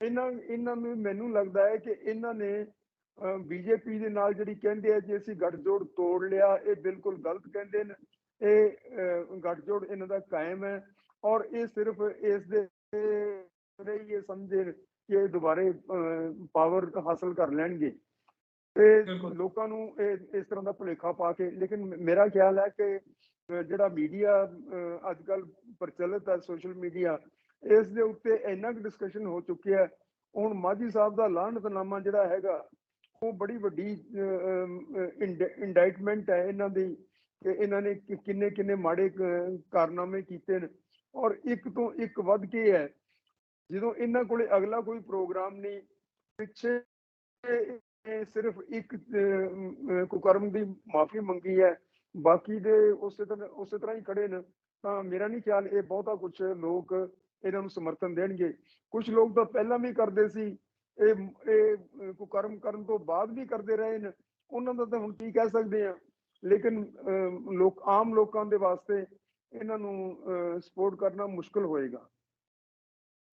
ਇਹਨਾਂ ਇਹਨਾਂ ਨੂੰ ਮੈਨੂੰ ਲੱਗਦਾ ਹੈ ਕਿ ਇਹਨਾਂ ਨੇ ਬੀਜੇਪੀ ਦੇ ਨਾਲ ਜਿਹੜੀ ਕਹਿੰਦੇ ਆ ਜੀ ਅਸੀਂ ਗੱਠਜੋੜ ਤੋੜ ਲਿਆ ਇਹ ਬਿਲਕੁਲ ਗਲਤ ਕਹਿੰਦੇ ਨੇ। ਇਹ ਗੱਠਜੋੜ ਇਹਨਾਂ ਦਾ ਕਾਇਮ ਹੈ ਔਰ ਇਹ ਸਿਰਫ ਇਸ ਦੇ ਇਹ ਸਮਝੇ ਕਿ ਇਹ ਦੁਬਾਰੇ ਪਾਵਰ ਹਾਸਲ ਕਰ ਲੈਣਗੇ। ਤੇ। ਲੋਕਾਂ ਨੂੰ ਇਹ ਇਸ ਤਰ੍ਹਾਂ ਦਾ ਭੁਲੇਖਾ ਪਾ ਕੇ ਲੇਕਿਨ ਮੇਰਾ ਖਿਆਲ ਹੈ ਕਿ ਜਿਹੜਾ ਮੀਡੀਆ ਅੱਜ ਕੱਲ ਪ੍ਰਚਲਿਤ ਹੈ ਸੋਸ਼ਲ ਮੀਡੀਆ ਇਸ ਦੇ ਉੱਤੇ ਇੰਨਾ ਕੁ ਡਿਸਕਸ਼ਨ ਹੋ ਚੁੱਕਿਆ ਹੁਣ ਮਾਝੀ ਸਾਹਿਬ ਦਾ ਲਾਹਨਤਨਾਮਾ ਜਿਹੜਾ ਹੈਗਾ, ਉਹ ਬੜੀ ਵੱਡੀ ਇੰਡਾਈਟਮੈਂਟ ਹੈ ਇਹਨਾਂ ਦੀ ਕਿ ਇਹਨਾਂ ਨੇ ਕਿੰਨੇ ਕਿੰਨੇ ਮਾੜੇ ਕਾਰਨਾਮੇ ਕੀਤੇ ਨੇ। ਔਰ ਇੱਕ ਤੋਂ ਇੱਕ ਵੱਧ ਕੇ ਹੈ, ਜਦੋਂ ਇਹਨਾਂ ਕੋਲੇ ਅਗਲਾ ਕੋਈ ਪ੍ਰੋਗਰਾਮ ਨਹੀਂ, ਪਿੱਛੇ ਸਿਰਫ ਇੱਕ ਕੁਕਰਮ ਦੀ ਮਾਫੀ ਮੰਗੀ ਹੈ। ਬਾਕੀ ਦੇ ਉਸੇ ਤਰ੍ਹਾਂ ਉਸੇ ਤਰ੍ਹਾਂ ਹੀ ਖੜੇ ਨੇ। ਤਾਂ ਮੇਰਾ ਨਹੀਂ ਖਿਆਲ ਇਹ ਬਹੁਤਾ ਕੁਝ ਲੋਕ ਇਹਨਾਂ ਨੂੰ ਸਮਰਥਨ ਦੇਣਗੇ। ਕੁਝ ਲੋਕ ਤਾਂ ਪਹਿਲਾਂ ਵੀ ਕਰਦੇ ਸੀ ਇਹ ਇਹ ਕੁਕਰਮ ਕਰਨ ਤੋਂ ਬਾਅਦ ਵੀ ਕਰਦੇ ਰਹੇ ਨੇ ਉਹਨਾਂ ਦਾ ਤਾਂ ਹੁਣ ਕੀ ਕਹਿ ਸਕਦੇ ਆ ਲੇਕਿਨ ਲੋਕ ਆਮ ਲੋਕਾਂ ਦੇ ਵਾਸਤੇ ਇਹਨਾਂ ਨੂੰ ਸਪੋਰਟ ਕਰਨਾ ਮੁਸ਼ਕਲ ਹੋਏਗਾ।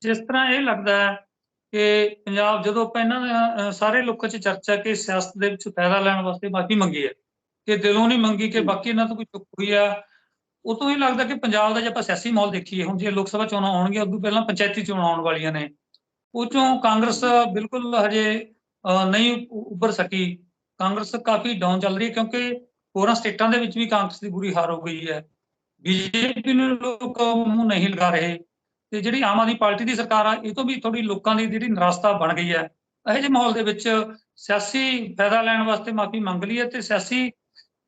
ਜਿਸ ਤਰ੍ਹਾਂ ਇਹ ਲੱਗਦਾ ਹੈ ਕਿ ਪੰਜਾਬ ਜਦੋਂ ਪਹਿਲਾਂ ਸਾਰੇ ਲੋਕਾਂ 'ਚ ਚਰਚਾ ਕਿ ਸਿਆਸਤ ਦੇ ਵਿੱਚ ਫਾਇਦਾ ਲੈਣ ਵਾਸਤੇ ਮਾਫੀ ਮੰਗੀ ਹੈ ਕਿ ਦਿਲੋਂ ਨਹੀਂ ਮੰਗੀ ਕਿ। ਬਾਕੀ ਇਹਨਾਂ ਤੋਂ ਕੋਈ ਚੁੱਕ ਹੋਈ ਆ ਉਹ ਤੋਂ ਇਹ ਲੱਗਦਾ ਕਿ ਪੰਜਾਬ ਦਾ ਜੇ ਆਪਾਂ ਸਿਆਸੀ ਮਾਹੌਲ ਦੇਖੀਏ, ਹੁਣ ਜੇ ਲੋਕ ਸਭਾ ਚੋਣਾਂ ਆਉਣਗੀਆਂ, ਉਦੋਂ ਪਹਿਲਾਂ ਪੰਚਾਇਤੀ ਚੋਣਾਂ ਆਉਣ ਵਾਲੀਆਂ ਨੇ। ਉਹ ਚੋਂ ਕਾਂਗਰਸ ਬਿਲਕੁਲ ਹਜੇ ਨਹੀਂ ਉ- ਉੱਭਰ ਸਕੀ। ਕਾਂਗਰਸ ਕਾਫੀ ਡਾਊਨ ਚੱਲ ਰਹੀ ਹੈ, ਕਿਉਂਕਿ ਹੋਰਾਂ ਸਟੇਟਾਂ ਦੇ ਵਿੱਚ ਵੀ ਕਾਂਗਰਸ ਦੀ ਬੁਰੀ ਹਾਰ ਹੋ ਗਈ ਹੈ। ਬੀਜੇਪੀ ਨੂੰ ਲੋਕ ਮੂੰਹ ਨਹੀਂ ਲਗਾ ਰਹੇ। ਤੇ ਜਿਹੜੀ ਆਮ ਆਦਮੀ ਪਾਰਟੀ ਦੀ ਸਰਕਾਰ ਆ, ਇਹ ਤੋਂ ਵੀ ਥੋੜੀ ਲੋਕਾਂ ਦੀ ਜਿਹੜੀ ਨਿਰਾਸ਼ਤਾ ਬਣ ਗਈ ਹੈ। ਇਹੋ ਜਿਹੇ ਮਾਹੌਲ ਦੇ ਵਿੱਚ ਸਿਆਸੀ ਫਾਇਦਾ ਲੈਣ ਵਾਸਤੇ ਮਾਫੀ ਮੰਗ ਲਈ ਹੈ ਤੇ ਸਿਆਸੀ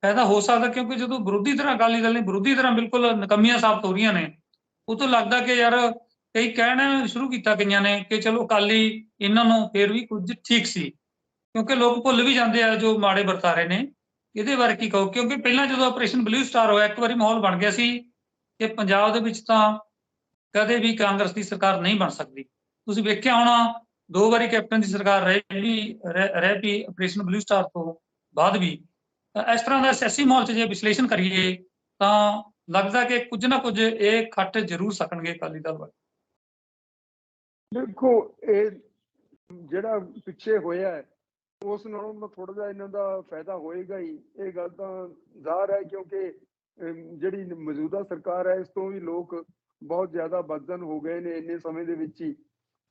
ਫਾਇਦਾ ਹੋ ਸਕਦਾ ਕਿਉਂਕਿ ਜਦੋਂ ਵਿਰੋਧੀ ਧਿਰਾਂ, ਅਕਾਲੀ ਦਲ ਨੇ ਵਿਰੋਧੀ ਤਰ੍ਹਾਂ ਬਿਲਕੁਲ ਨਕਮੀਆਂ ਸਾਬਤ ਹੋ ਰਹੀਆਂ ਨੇ, ਉਹ ਤੋਂ ਲੱਗਦਾ ਕਿ ਯਾਰ ਕਈ ਕਹਿਣਾ ਸ਼ੁਰੂ ਕੀਤਾ ਗਈਆਂ ਨੇ ਕਿ ਚਲੋ ਅਕਾਲੀ ਇਹਨਾਂ ਨੂੰ ਫੇਰ ਵੀ ਕੁਝ ਠੀਕ ਸੀ, ਕਿਉਂਕਿ ਲੋਕ ਭੁੱਲ ਵੀ ਜਾਂਦੇ ਆ ਜੋ ਮਾੜੇ ਵਰਤਾਰੇ ਨੇ, ਇਹਦੇ ਬਾਰੇ ਕੀ ਕਹੋ? ਕਿਉਂਕਿ ਪਹਿਲਾਂ ਜਦੋਂ ਆਪਰੇਸ਼ਨ ਬਲੂ ਸਟਾਰ ਹੋਇਆ, ਇੱਕ ਵਾਰੀ ਮਾਹੌਲ ਬਣ ਗਿਆ ਸੀ ਕਿ ਪੰਜਾਬ ਦੇ ਵਿੱਚ ਤਾਂ ਕਦੇ ਵੀ ਕਾਂਗਰਸ ਦੀ ਸਰਕਾਰ ਨਹੀਂ ਬਣ ਸਕਦੀ। ਤੁਸੀਂ ਵੇਖਿਆ ਹੋਣਾ, ਦੋ ਵਾਰੀ ਕੈਪਟਨ ਦੀ ਸਰਕਾਰ ਰਹਿ ਵੀ, ਰਹਿ ਰਹਿ ਵੀ ਆਪਰੇਸ਼ਨ ਬਲੂ ਸਟਾਰ ਤੋਂ ਬਾਅਦ ਵੀ। ਇਸ ਤਰ੍ਹਾਂ ਦਾ ਸਿਆਸੀ ਮਾਹੌਲ 'ਚ ਜੇ ਵਿਸ਼ਲੇਸ਼ਣ ਕਰੀਏ, ਤਾਂ ਲੱਗਦਾ ਕਿ ਕੁਝ ਨਾ ਕੁਝ ਇਹ ਖੱਟ ਜ਼ਰੂਰ ਸਕਣਗੇ ਅਕਾਲੀ ਦਲ ਵਾਲੇ। ਦੇਖੋ, ਇਹ ਜਿਹੜਾ ਪਿੱਛੇ ਹੋਇਆ ਉਸ ਨਾਲੋਂ ਥੋੜਾ ਜਿਹਾ ਇਹਨਾਂ ਦਾ ਫਾਇਦਾ ਹੋਏਗਾ ਹੀ। ਇਹ ਗੱਲ ਤਾਂ ਜ਼ਾਹਰ ਹੈ ਕਿਉਂਕਿ ਜਿਹੜੀ ਮੌਜੂਦਾ ਸਰਕਾਰ ਹੈ, ਇਸ ਤੋਂ ਵੀ ਲੋਕ ਬਹੁਤ ਜ਼ਿਆਦਾ ਬਦਜ਼ਨ ਹੋ ਗਏ ਨੇ ਇੰਨੇ ਸਮੇਂ ਦੇ ਵਿੱਚ ਹੀ।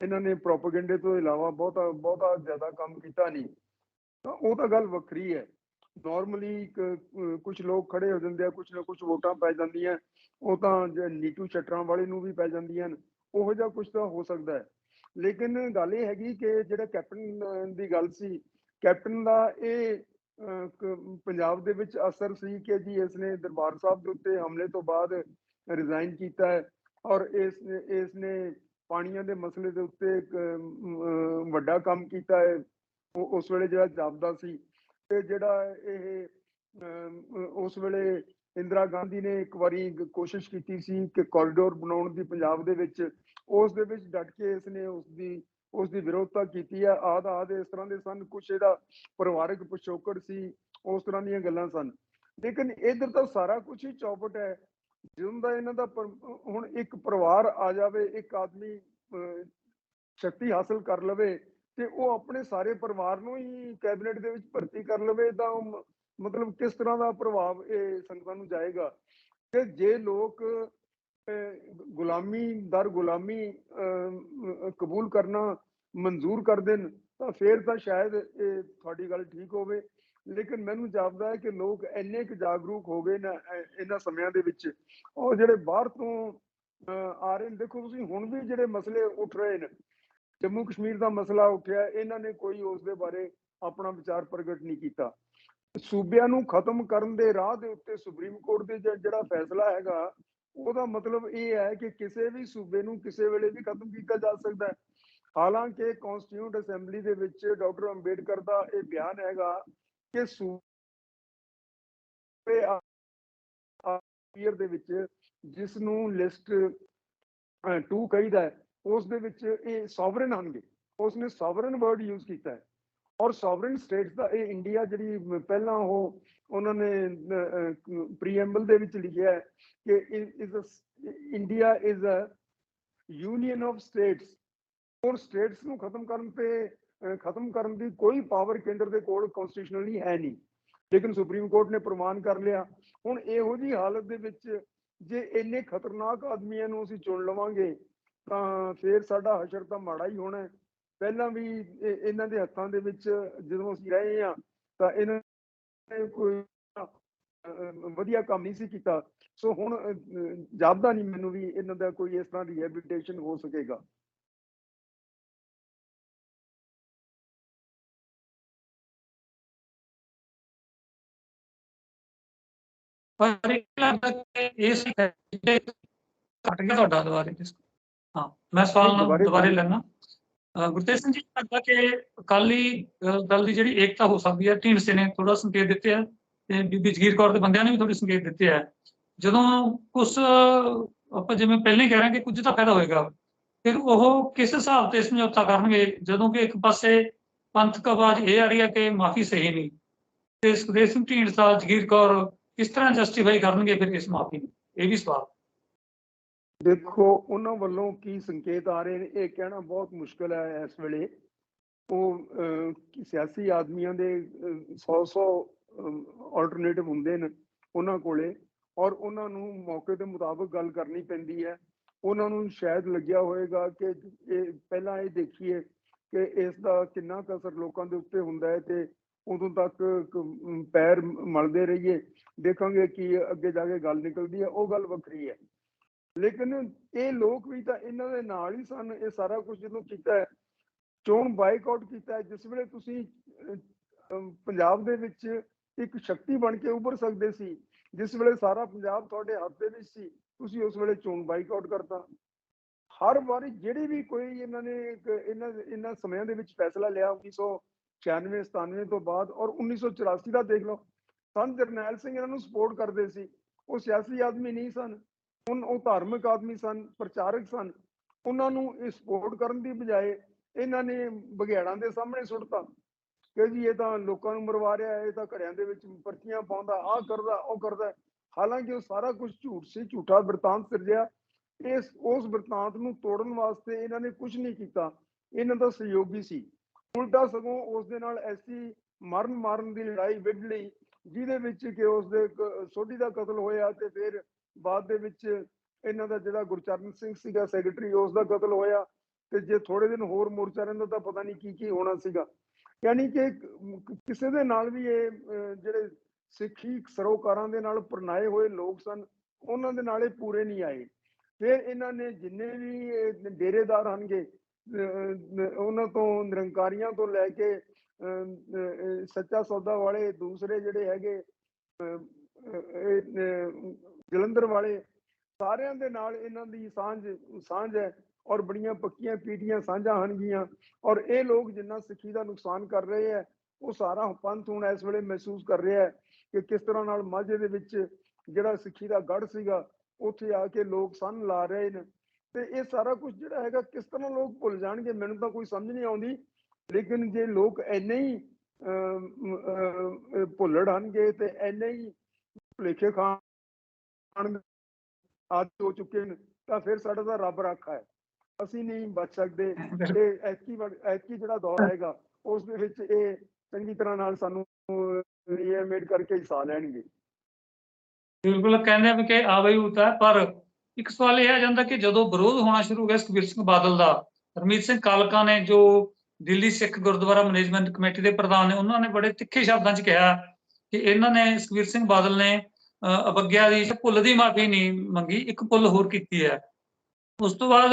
ਇਹਨਾਂ ਨੇ ਪ੍ਰੋਪਗੈਂਡੇ ਤੋਂ ਇਲਾਵਾ ਬਹੁਤਾ ਬਹੁਤਾ ਜ਼ਿਆਦਾ ਕੰਮ ਕੀਤਾ ਨਹੀਂ। ਤਾਂ ਉਹ ਤਾਂ ਗੱਲ ਵੱਖਰੀ ਹੈ। ਨਾਰਮਲੀ ਕੁਝ ਲੋਕ ਖੜੇ ਹੋ ਜਾਂਦੇ ਆ ਕੁਝ ਨਾ ਕੁਝ ਵੋਟਾਂ ਪੈ ਜਾਂਦੀਆਂ, ਉਹ ਤਾਂ ਜੇ, ਨੀਟੂ ਸ਼ਟਰਾਂ ਵਾਲੇ ਨੂੰ ਵੀ ਪੈ ਜਾਂਦੀਆਂ ਨੇ ਉਹੋ ਜਿਹਾ ਕੁਝ ਤਾਂ ਹੋ ਸਕਦਾ ਹੈ। ਲੇਕਿਨ ਗੱਲ ਇਹ ਹੈਗੀ ਕਿ ਜਿਹੜਾ ਕੈਪਟਨ ਦੀ ਗੱਲ ਸੀ, ਕੈਪਟਨ ਦਾ ਇਹ ਪੰਜਾਬ ਦੇ ਵਿੱਚ ਅਸਰ ਸੀ ਕਿ ਜੀ ਇਸਨੇ ਦਰਬਾਰ ਸਾਹਿਬ ਦੇ ਉੱਤੇ ਹਮਲੇ ਤੋਂ ਬਾਅਦ ਰਿਜ਼ਾਈਨ ਕੀਤਾ ਹੈ ਔਰ ਇਸ ਇਸ ਨੇ ਪਾਣੀਆਂ ਦੇ ਮਸਲੇ ਦੇ ਉੱਤੇ ਵੱਡਾ ਕੰਮ ਕੀਤਾ ਹੈ। ਉਹ, ਉਸ ਵੇਲੇ ਜਿਹੜਾ ਜਾਪਦਾ ਸੀ ਤੇ ਜਿਹੜਾ ਇਹ ਉਸ ਵੇਲੇ ਇੰਦਰਾ ਗਾਂਧੀ ਨੇ ਇੱਕ ਵਾਰੀ ਕੋਸ਼ਿਸ਼ ਕੀਤੀ ਸੀ ਕਿ ਕੋਰੀਡੋਰ ਬਣਾਉਣ ਦੀ ਪੰਜਾਬ ਦੇ ਵਿੱਚ ਉਸ ਦੇ ਵਿੱਚ ਡਟ ਕੇ ਇਸਨੇ ਉਸ ਦੀ ਉਸ ਦੀ ਵਿਰੋਧਤਾ ਕੀਤੀ ਹੈ ਆਦ ਆਦ ਇਸ ਤਰ੍ਹਾਂ ਦੇ ਸਨ ਕੁਛ ਇਹਦਾ ਪਰਿਵਾਰਕ ਪਿਛੋਕੜ ਸੀ ਉਸ ਤਰ੍ਹਾਂ ਦੀਆਂ ਗੱਲਾਂ ਸਨ। ਲੇਕਿਨ ਇਧਰ ਤਾਂ ਸਾਰਾ ਕੁਝ ਹੀ ਚੌਪਟ ਹੈ ਜਦੋਂ ਦਾ ਇਹਨਾਂ ਦਾ ਪਰ- ਹੁਣ ਇੱਕ ਪਰਿਵਾਰ ਆ ਜਾਵੇ ਇੱਕ ਆਦਮੀ ਅਹ, ਸ਼ਕਤੀ ਹਾਸਲ ਕਰ ਲਵੇ ਤੇ ਉਹ ਆਪਣੇ ਸਾਰੇ ਪਰਿਵਾਰ ਨੂੰ ਹੀ ਕੈਬਨਿਟ ਦੇ ਵਿੱਚ ਭਰਤੀ ਕਰ ਲਵੇ ਤਾਂ ਮਤਲਬ ਕਿਸ ਤਰ੍ਹਾਂ ਦਾ ਪ੍ਰਭਾਵ ਇਹ ਸੰਗਤਾਂ ਨੂੰ ਜਾਏਗਾ? ਕਿ ਜੇ ਲੋਕ ਗੁਲਾਮੀ ਦਰ ਗੁਲਾਮੀ ਕਬੂਲ ਕਰਨਾ ਮਨਜ਼ੂਰ ਕਰ ਦੇਣ, ਤਾਂ ਫਿਰ ਤਾਂ ਸ਼ਾਇਦ ਇਹ ਤੁਹਾਡੀ ਗੱਲ ਠੀਕ ਹੋਵੇ। ਲੇਕਿਨ ਮੈਨੂੰ ਜਾਪਦਾ ਹੈ ਕਿ ਲੋਕ ਇੰਨੇ ਕੁ ਜਾਗਰੂਕ ਹੋ ਗਏ ਨਾ ਇਹਨਾਂ ਸਮਿਆਂ ਦੇ ਵਿੱਚ। ਉਹ ਜਿਹੜੇ ਬਾਹਰ ਤੋਂ ਆ ਰਹੇ ਨੇ, ਦੇਖੋ ਤੁਸੀਂ ਹੁਣ ਵੀ ਜਿਹੜੇ ਮਸਲੇ ਉੱਠ ਰਹੇ ਨੇ ਜੰਮੂ ਕਸ਼ਮੀਰ ਦਾ ਮਸਲਾ ਉੱਠਿਆ, ਇਹਨਾਂ ਨੇ ਕੋਈ ਉਸ ਦੇ ਬਾਰੇ ਆਪਣਾ ਵਿਚਾਰ ਪ੍ਰਗਟ ਨਹੀਂ ਕੀਤਾ। ਸੂਬਿਆਂ ਨੂੰ ਖਤਮ ਕਰਨ ਦੇ ਰਾਹ ਦੇ ਉੱਤੇ ਸੁਪਰੀਮ ਕੋਰਟ ਦੇ ਜਿਹੜਾ ਫੈਸਲਾ ਹੈਗਾ, ਉਹਦਾ ਮਤਲਬ ਇਹ ਹੈ ਕਿ ਕਿਸੇ ਵੀ ਸੂਬੇ ਨੂੰ ਕਿਸੇ ਵੇਲੇ ਵੀ ਖਤਮ ਕੀਤਾ ਜਾ ਸਕਦਾ ਹੈ। ਹਾਲਾਂਕਿ ਕਨਸਟੀਟਿਊਟ ਅਸੈਂਬਲੀ ਦੇ ਵਿੱਚ ਡਾਕਟਰ ਅੰਬੇਡਕਰ ਦਾ ਇਹ ਬਿਆਨ ਹੈਗਾ ਕਿ ਸੂਬੇ ਈਅਰ ਦੇ ਵਿੱਚ ਜਿਸ ਨੂੰ ਲਿਸਟ 2 ਕਹੀਦਾ ਹੈ ਉਸ ਦੇ ਵਿੱਚ ਇਹ ਸੋਵਰਨ ਆਣਗੇ ਉਸਨੇ ਸੋਵਰਨ ਵਰਡ ਯੂਜ਼ ਕੀਤਾ ਹੈ। ਔਰ ਸੋਵਰਨ ਸਟੇਟਸ ਦਾ ਇਹ ਇੰਡੀਆ ਜਿਹੜੀ ਪਹਿਲਾਂ ਉਹ ਉਹਨਾਂ ਨੇ ਪ੍ਰੀਐਂਬਲ ਦੇ ਵਿੱਚ ਲਿਖਿਆ ਹੈ ਕਿ is India is a union of states ਔਰ ਸਟੇਟਸ ਨੂੰ ਖਤਮ ਕਰਨ ਤੇ ਖਤਮ ਕਰਨ ਦੀ ਕੋਈ ਪਾਵਰ ਕੇਂਦਰ ਦੇ ਕੋਲ ਕਨਸਟੀਟਿਊਸ਼ਨਲੀ ਹੈ ਨਹੀਂ। ਲੇਕਿਨ ਸੁਪਰੀਮ ਕੋਰਟ ਨੇ ਪ੍ਰਮਾਣ ਕਰ ਲਿਆ। ਹੁਣ ਇਹੋ ਜੀ ਹਾਲਤ ਦੇ ਵਿੱਚ ਜੇ ਇੰਨੇ ਖਤਰਨਾਕ ਆਦਮੀਆਂ ਨੂੰ ਅਸੀਂ ਚੁਣ ਲਵਾਂਗੇ ਤਾਂ ਫਿਰ ਸਾਡਾ ਹਸ਼ਰ ਤਾਂ ਮਾੜਾ ਹੀ ਹੋਣਾ ਪਹਿਲਾਂ ਵੀ ਇਹਨਾਂ ਦੇ ਹੱਥਾਂ ਦੇ ਵਿੱਚ ਜਦੋਂ ਅਸੀਂ ਰਹੇ ਹਾਂ, ਤਾਂ ਇਹਨਾਂ ਨੇ ਕੋਈ ਵਧੀਆ ਕੰਮ ਨਹੀਂ ਸੀ ਕੀਤਾ। ਸੋ ਹੁਣ ਜਾਪਦਾ ਨਹੀਂ ਮੈਨੂੰ ਵੀ ਇਹਨਾਂ ਦਾ ਕੋਈ ਇਸ ਤਰ੍ਹਾਂ ਰਿਹੈਬਿਲਿਟੇਸ਼ਨ ਹੋ ਸਕੇਗਾ। ਪਰ ਇਹ ਲੱਗਦਾ ਕਿ ਇਹ ਘਟ ਗਿਆ ਤੁਹਾਡਾ ਦੁਬਾਰੇ। ਹਾਂ ਮੈਂ ਸਵਾਲ ਦੁਬਾਰੇ। ਲੈਣਾ। ਗੁਰਤੇਜ ਸਿੰਘ ਜੀ ਲੱਗਦਾ ਕਿ ਅਕਾਲੀ ਅਹ, ਦਲ ਦੀ ਜਿਹੜੀ ਏਕਤਾ ਹੋ ਸਕਦੀ ਹੈ ਢੀਂਡਸੇ ਨੇ ਥੋੜਾ ਸੰਕੇਤ ਦਿੱਤੇ ਆ ਤੇ ਬੀਬੀ ਜਗੀਰ ਕੌਰ ਦੇ ਬੰਦਿਆਂ ਨੇ ਵੀ ਥੋੜੇ ਸੰਕੇਤ ਦਿੱਤੇ ਆ। ਜਦੋਂ ਅਹ, ਆਪਾਂ ਜਿਵੇਂ ਪਹਿਲਾਂ ਹੀ ਕਹਿ ਰਹੇ ਹਾਂ ਕਿ ਕੁਝ ਤਾਂ ਫਾਇਦਾ ਹੋਏਗਾ ਫਿਰ ਉਹ ਕਿਸ ਹਿਸਾਬ ਤੇ ਸਮਝੌਤਾ ਕਰਨਗੇ? ਜਦੋਂ ਕਿ ਇੱਕ ਪਾਸੇ ਪੰਥਕ ਆਵਾਜ਼ ਇਹ ਆ ਰਹੀ ਹੈ ਕਿ ਮਾਫੀ ਸਹੀ ਨਹੀਂ ਤੇ ਸੁਖਦੇਵ ਸਿੰਘ ਢੀਂਡਸਾ ਜਗੀਰ ਕੌਰ ਕਿਸ ਤਰ੍ਹਾਂ ਜਸਟੀਫਾਈ ਕਰਨਗੇ ਫਿਰ ਇਸ ਮਾਫੀ ਨੂੰ? ਇਹ ਵੀ ਸਵਾਲ। ਦੇਖੋ, ਉਹਨਾਂ ਵੱਲੋਂ ਕੀ ਸੰਕੇਤ ਆ ਰਹੇ ਨੇ? ਇਹ ਕਹਿਣਾ ਬਹੁਤ ਮੁਸ਼ਕਲ ਹੈ ਇਸ ਵੇਲੇ। ਉਹ ਸਿਆਸੀ ਆਦਮੀਆਂ ਦੇ 100-100 ਆਲਟਰਨੇਟਿਵ ਹੁੰਦੇ ਨੇ ਉਹਨਾਂ ਕੋਲੇ ਔਰ ਉਹਨਾਂ ਨੂੰ ਮੌਕੇ ਦੇ ਮੁਤਾਬਕ ਗੱਲ ਕਰਨੀ ਪੈਂਦੀ ਹੈ। ਉਹਨਾਂ ਨੂੰ ਸ਼ਾਇਦ ਲੱਗਿਆ ਹੋਵੇਗਾ ਕਿ ਇਹ, ਪਹਿਲਾਂ ਇਹ ਦੇਖੀਏ ਕਿ ਇਸ ਦਾ ਕਿੰਨਾ ਕੁ ਅਸਰ ਲੋਕਾਂ ਦੇ ਉੱਤੇ ਹੁੰਦਾ ਹੈ ਤੇ ਉਦੋਂ ਤੱਕ ਪੈਰ ਮਲਦੇ ਰਹੀਏ। ਦੇਖਾਂਗੇ ਕਿ ਅੱਗੇ ਜਾ ਕੇ ਗੱਲ ਨਿਕਲਦੀ ਹੈ। ਉਹ ਗੱਲ ਵੱਖਰੀ ਹੈ। ਲੇਕਿਨ ਇਹ ਲੋਕ ਵੀ ਤਾਂ ਇਹਨਾਂ ਦੇ ਨਾਲ ਹੀ ਸਨ, ਇਹ ਸਾਰਾ ਕੁਝ ਜਦੋਂ ਕੀਤਾ ਹੈ। ਚੋਣ ਬਾਈਕਾਟ ਕੀਤਾ ਹੈ, ਜਿਸ ਵੇਲੇ ਤੁਸੀਂ ਪੰਜਾਬ ਦੇ ਵਿੱਚ ਇੱਕ ਸ਼ਕਤੀ ਬਣ ਕੇ ਉੱਭਰ ਸਕਦੇ ਸੀ, ਜਿਸ ਵੇਲੇ ਸਾਰਾ ਪੰਜਾਬ ਤੁਹਾਡੇ ਹੱਥ ਦੇ ਵਿੱਚ ਸੀ, ਤੁਸੀਂ ਉਸ ਵੇਲੇ ਚੋਣ ਬਾਈਕਾਟ ਕਰਤਾ। ਹਰ ਵਾਰੀ ਜਿਹੜੀ ਵੀ ਕੋਈ ਇਹਨਾਂ ਨੇ ਇਹਨਾਂ ਇਹਨਾਂ ਸਮਿਆਂ ਦੇ ਵਿੱਚ ਫੈਸਲਾ ਲਿਆ 1996 97 ਤੋਂ ਬਾਅਦ ਔਰ 1984 ਦਾ ਦੇਖ ਲਓ, ਸੰਤ ਜਰਨੈਲ ਸਿੰਘ ਇਹਨਾਂ ਨੂੰ ਸਪੋਰਟ ਕਰਦੇ ਸੀ। ਉਹ ਸਿਆਸੀ ਆਦਮੀ ਨਹੀਂ ਸਨ। ਉਨ ਉਹ ਧਾਰਮਿਕ ਆਦਮੀ ਸਨ ਪ੍ਰਚਾਰਕ ਸਨ। ਉਹਨਾਂ ਨੂੰ ਇਹ ਸਪੋਰਟ ਕਰਨ ਦੀ ਬਜਾਏ ਇਹਨਾਂ ਨੇ ਬਘਿਆੜਾਂ ਦੇ ਸਾਹਮਣੇ ਸੁੱਟਤਾ ਕਿ ਜੀ ਇਹ ਤਾਂ ਲੋਕਾਂ ਨੂੰ ਮਰਵਾ ਰਿਹਾ ਹੈ, ਇਹ ਤਾਂ ਘੜਿਆਂ ਦੇ ਵਿੱਚ ਪਰਚੀਆਂ ਪਾਉਂਦਾ ਆਹ ਕਰਦਾ ਉਹ ਕਰਦਾ। ਹਾਲਾਂਕਿ ਉਹ ਸਾਰਾ ਕੁਝ ਝੂਠ ਸੀ ਝੂਠਾ ਵਰਤਾਂਤ ਸਿਰਜਿਆ। ਇਸ ਉਸ ਵਰਤਾਂਤ ਨੂੰ ਤੋੜਨ ਵਾਸਤੇ ਇਹਨਾਂ ਨੇ ਕੁਝ ਨਹੀਂ ਕੀਤਾ। ਇਹਨਾਂ ਦਾ ਸਹਿਯੋਗੀ ਸੀ। ਉਲਟਾ ਸਗੋਂ ਉਸ ਦੇ ਨਾਲ ਐਸੀ ਮਰਨ ਮਾਰਨ ਦੀ ਲੜਾਈ ਵਿੱਢ ਲਈ ਜਿਹਦੇ ਵਿੱਚ ਕਿ ਉਸ ਦੇ ਸੋਢੀ ਦਾ ਕਤਲ ਹੋਇਆ ਤੇ ਫਿਰ ਬਾਅਦ ਦੇ ਵਿੱਚ ਇਹਨਾਂ ਦਾ ਜਿਹੜਾ ਗੁਰਚਰਨ ਸਿੰਘ ਸੀਗਾ ਸੈਕਟਰੀ ਉਸ ਦਾ ਕਤਲ ਹੋਇਆ ਤੇ ਜੇ ਥੋੜੇ ਦਿਨ ਹੋਰ ਮੋਰਚਾ ਰਹਿੰਦਾ ਤਾਂ ਪਤਾ ਨਹੀਂ ਕੀ ਕੀ ਹੋਣਾ ਸੀਗਾ। ਯਾਨੀ ਕਿ ਕਿਸੇ ਦੇ ਨਾਲ ਵੀ ਇਹ ਜਿਹੜੇ ਸਿੱਖੀ ਸਰੋਕਾਰਾਂ ਦੇ ਨਾਲ ਪਰਨਾਏ ਹੋਏ ਲੋਕ ਸਨ ਉਹਨਾਂ ਦੇ ਨਾਲ ਇਹ ਪੂਰੇ ਨਹੀਂ ਆਏ। ਫਿਰ ਇਹਨਾਂ ਨੇ ਜਿੰਨੇ ਵੀ ਡੇਰੇਦਾਰ ਹਨਗੇ ਉਹਨਾਂ ਤੋਂ ਨਿਰੰਕਾਰੀਆਂ ਤੋਂ ਲੈ ਕੇ ਅਹ, ਸੱਚਾ ਸੌਦਾ ਵਾਲੇ ਦੂਸਰੇ ਜਿਹੜੇ ਹੈਗੇ ਜਲੰਧਰ ਵਾਲੇ ਸਾਰਿਆਂ ਦੇ ਨਾਲ ਇਹਨਾਂ ਦੀ ਸਾਂਝ ਸਾਂਝ ਹੈ ਔਰ ਬੜੀਆਂ ਪੱਕੀਆਂ ਪੀੜੀਆਂ ਸਾਂਝਾਂ ਹਨਗੀਆਂ ਔਰ ਇਹ ਲੋਕ ਜਿੰਨਾ ਸਿੱਖੀ ਦਾ ਨੁਕਸਾਨ ਕਰ ਰਹੇ ਹੈ ਉਹ ਸਾਰਾ ਪੰਥ ਹੁਣ ਇਸ ਵੇਲੇ ਮਹਿਸੂਸ ਕਰ ਰਿਹਾ ਹੈ ਕਿ ਕਿਸ ਤਰ੍ਹਾਂ ਨਾਲ ਮਾਝੇ ਦੇ ਵਿੱਚ ਜਿਹੜਾ ਸਿੱਖੀ ਦਾ ਗੜ ਸੀਗਾ ਉੱਥੇ ਆ ਕੇ ਲੋਕ ਸੰਨ ਲਾ ਰਹੇ ਨੇ ਤੇ ਇਹ ਸਾਰਾ ਕੁਝ ਜਿਹੜਾ ਹੈਗਾ ਕਿਸ ਤਰ੍ਹਾਂ ਲੋਕ ਭੁੱਲ ਜਾਣਗੇ ਮੈਨੂੰ ਤਾਂ ਕੋਈ ਸਮਝ ਨਹੀਂ ਆਉਂਦੀ। ਲੇਕਿਨ ਜੇ ਲੋਕ ਐਨੇ ਹੀ ਅਮ, ਅਮ, ਭੁੱਲੜ ਹਨਗੇ ਤੇ ਐਨੇ ਹੀ ਭੁਲੇਖੇ ਖਾਣ ਆਦਿ ਹੋ ਚੁੱਕੇ ਨੇ, ਤਾਂ ਫਿਰ ਸਾਡਾ ਤਾਂ ਰੱਬ ਰਾਖਾ ਹੈ। ਅਸੀਂ ਨਹੀਂ ਬਚ ਸਕਦੇ ਤੇ ਐਤਕੀ ਐਤਕੀ ਜਿਹੜਾ ਦੌਰ ਆਏਗਾ, ਉਸ ਦੇ ਵਿੱਚ ਇਹ ਚੰਗੀ ਤਰ੍ਹਾਂ ਨਾਲ ਸਾਨੂੰ ਰੀਐਮੇਡ ਕਰਕੇ ਹਿੱਸਾ ਲੈਣਗੇ। ਬਿਲਕੁਲ ਕਹਿੰਦੇ ਵੀ ਕਿ ਆਵਾਈ ਹੁੰਦਾ ਪਰ ਇੱਕ ਸਵਾਲ ਇਹ ਆ ਜਾਂਦਾ ਕਿ ਜਦੋਂ ਵਿਰੋਧ ਹੋਣਾ ਸ਼ੁਰੂ ਹੋ ਗਿਆ ਸੁਖਬੀਰ ਸਿੰਘ ਬਾਦਲ ਦਾ, ਹਰਮੀਤ ਸਿੰਘ ਕਾਲਕਾ ਨੇ ਜੋ ਦਿੱਲੀ ਸਿੱਖ ਗੁਰਦੁਆਰਾ ਮੈਨੇਜਮੈਂਟ ਕਮੇਟੀ ਦੇ ਪ੍ਰਧਾਨ ਨੇ, ਉਹਨਾਂ ਨੇ ਬੜੇ ਤਿੱਖੇ ਸ਼ਬਦਾਂ 'ਚ ਕਿਹਾ ਕਿ ਇਹਨਾਂ ਨੇ ਸੁਖਬੀਰ ਸਿੰਘ ਬਾਦਲ ਨੇ ਅਵੱਗਿਆ ਦੀ ਭੁੱਲ ਦੀ ਮਾਫੀ ਨਹੀਂ ਮੰਗੀ, ਇੱਕ ਭੁੱਲ ਹੋਰ ਕੀਤੀ ਹੈ। ਉਸ ਤੋਂ ਬਾਅਦ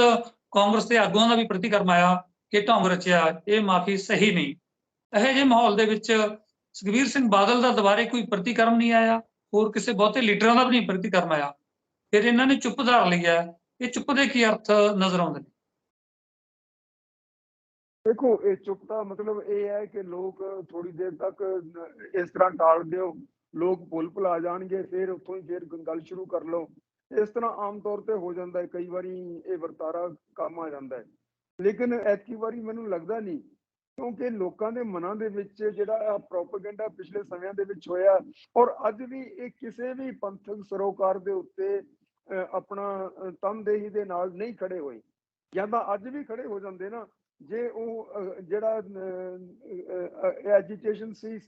ਕਾਂਗਰਸ ਦੇ ਆਗੂਆਂ ਦਾ ਵੀ ਪ੍ਰਤੀਕਰਮ ਆਇਆ ਕਿ ਢੋਂਗ ਰਚਿਆ, ਇਹ ਮਾਫੀ ਸਹੀ ਨਹੀਂ। ਇਹੋ ਜਿਹੇ ਮਾਹੌਲ ਦੇ ਵਿੱਚ ਸੁਖਬੀਰ ਸਿੰਘ ਬਾਦਲ ਦਾ ਦੁਬਾਰੇ ਕੋਈ ਪ੍ਰਤੀਕਰਮ ਨਹੀਂ ਆਇਆ, ਹੋਰ ਕਿਸੇ ਬਹੁਤੇ ਲੀਡਰਾਂ ਦਾ ਵੀ ਨਹੀਂ ਪ੍ਰਤੀਕਰਮ ਆਇਆ। ਫਿਰ ਇਹਨਾਂ ਨੇ ਚੁੱਪ ਧਾਰ ਲਈ ਹੈ। ਇਹ ਚੁੱਪ ਦੇ ਕੀ ਅਰਥ ਨਜ਼ਰ ਆਉਂਦੇ ਨੇ? ਦੇਖੋ, ਇਹ ਚੁੱਪ ਦਾ ਮਤਲਬ ਇਹ ਹੈ ਕਿ ਲੋਕ ਥੋੜੀ ਦੇਰ ਤੱਕ ਇਸ ਤਰ੍ਹਾਂ ਟਾਲ ਦਿਓ ਲੋਕ ਭੁੱਲ ਭੁਲਾ ਜਾਣਗੇ, ਫਿਰ ਉੱਥੋਂ ਹੀ ਫਿਰ ਗੱਲ ਸ਼ੁਰੂ ਕਰ ਲਓ। ਇਸ ਤਰ੍ਹਾਂ ਆਮ ਤੌਰ ਤੇ ਹੋ ਜਾਂਦਾ ਹੈ, ਕਈ ਵਾਰੀ ਇਹ ਵਰਤਾਰਾ ਕੰਮ ਆ ਜਾਂਦਾ ਹੈ। ਲੇਕਿਨ ਐਤਕੀ ਵਾਰੀ ਮੈਨੂੰ ਲੱਗਦਾ ਨਹੀਂ, ਕਿਉਂਕਿ ਲੋਕਾਂ ਦੇ ਮਨਾਂ ਦੇ ਵਿੱਚ ਜਿਹੜਾ ਪ੍ਰੋਪਗੈਂਡਾ ਪਿਛਲੇ ਸਮਿਆਂ ਦੇ ਵਿੱਚ ਹੋਇਆ, ਔਰ ਅੱਜ ਵੀ ਇਹ ਕਿਸੇ ਵੀ ਪੰਥਕ ਸਰੋਕਾਰ ਦੇ ਉੱਤੇ ਆਪਣਾ ਤਨਦੇਹੀ ਦੇ ਨਾਲ ਨਹੀਂ ਖੜੇ ਹੋਏ। ਜਾਂ ਤਾਂ ਅੱਜ ਵੀ ਖੜੇ ਹੋ ਜਾਂਦੇ ਨਾ, ਜੇ ਉਹ ਜਿਹੜਾ ਐਜੀਟੇਸ਼ਨ ਸੀ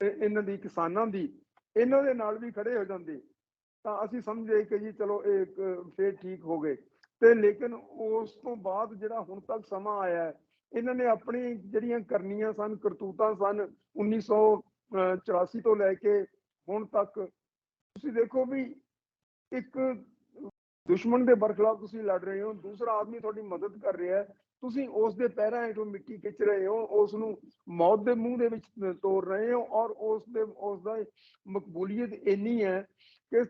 ਇਹਨਾਂ ਦੀ ਕਿਸਾਨਾਂ ਦੀ ਇਹਨਾਂ ਦੇ ਨਾਲ ਵੀ ਖੜੇ ਹੋ ਜਾਂਦੇ। ਤਾਂ ਅਸੀਂ ਸਮਝੇ ਕਿ ਜੀ ਚਲੋ ਇਹ ਫੇਰ ਠੀਕ ਹੋ ਗਏ। ਤੇ ਲੇਕਿਨ ਉਸ ਤੋਂ ਬਾਅਦ ਜਿਹੜਾ ਹੁਣ ਤੱਕ ਸਮਾਂ ਆਇਆ ਹੈ, ਇਹਨਾਂ ਨੇ ਆਪਣੀ ਜਿਹੜੀਆਂ ਕਰਨੀਆਂ ਸਨ ਕਰਤੂਤਾਂ ਸਨ 1984 ਤੋਂ ਲੈ ਕੇ ਹੁਣ ਤੱਕ ਤੁਸੀਂ ਦੇਖੋ ਵੀ ਇੱਕ ਦੁਸ਼ਮਣ ਦੇ ਬਰਖਲਾਫ ਤੁਸੀਂ ਲੜ ਰਹੇ ਹੋ ਦੂਸਰਾ ਆਦਮੀ ਤੁਹਾਡੀ ਮਦਦ ਕਰ ਰਿਹਾ ਹੈ ਤੁਸੀਂ ਉਸ ਦੇ ਪੈਰਾਂ ਹੇਠੋਂ ਮਿੱਟੀ ਖਿੱਚ ਰਹੇ ਹੋ ਉਸ ਨੂੰ ਮੌਤ ਦੇ ਮੂੰਹ ਦੇ ਵਿੱਚ ਤ- ਤੋੜ ਰਹੇ ਹੋ ਔਰ ਉਸ ਦੇ ਉਸ ਦਾ ਮਕਬੂਲੀਅਤ ਇੰਨੀ ਹੈ ਕਿ ਅਹ,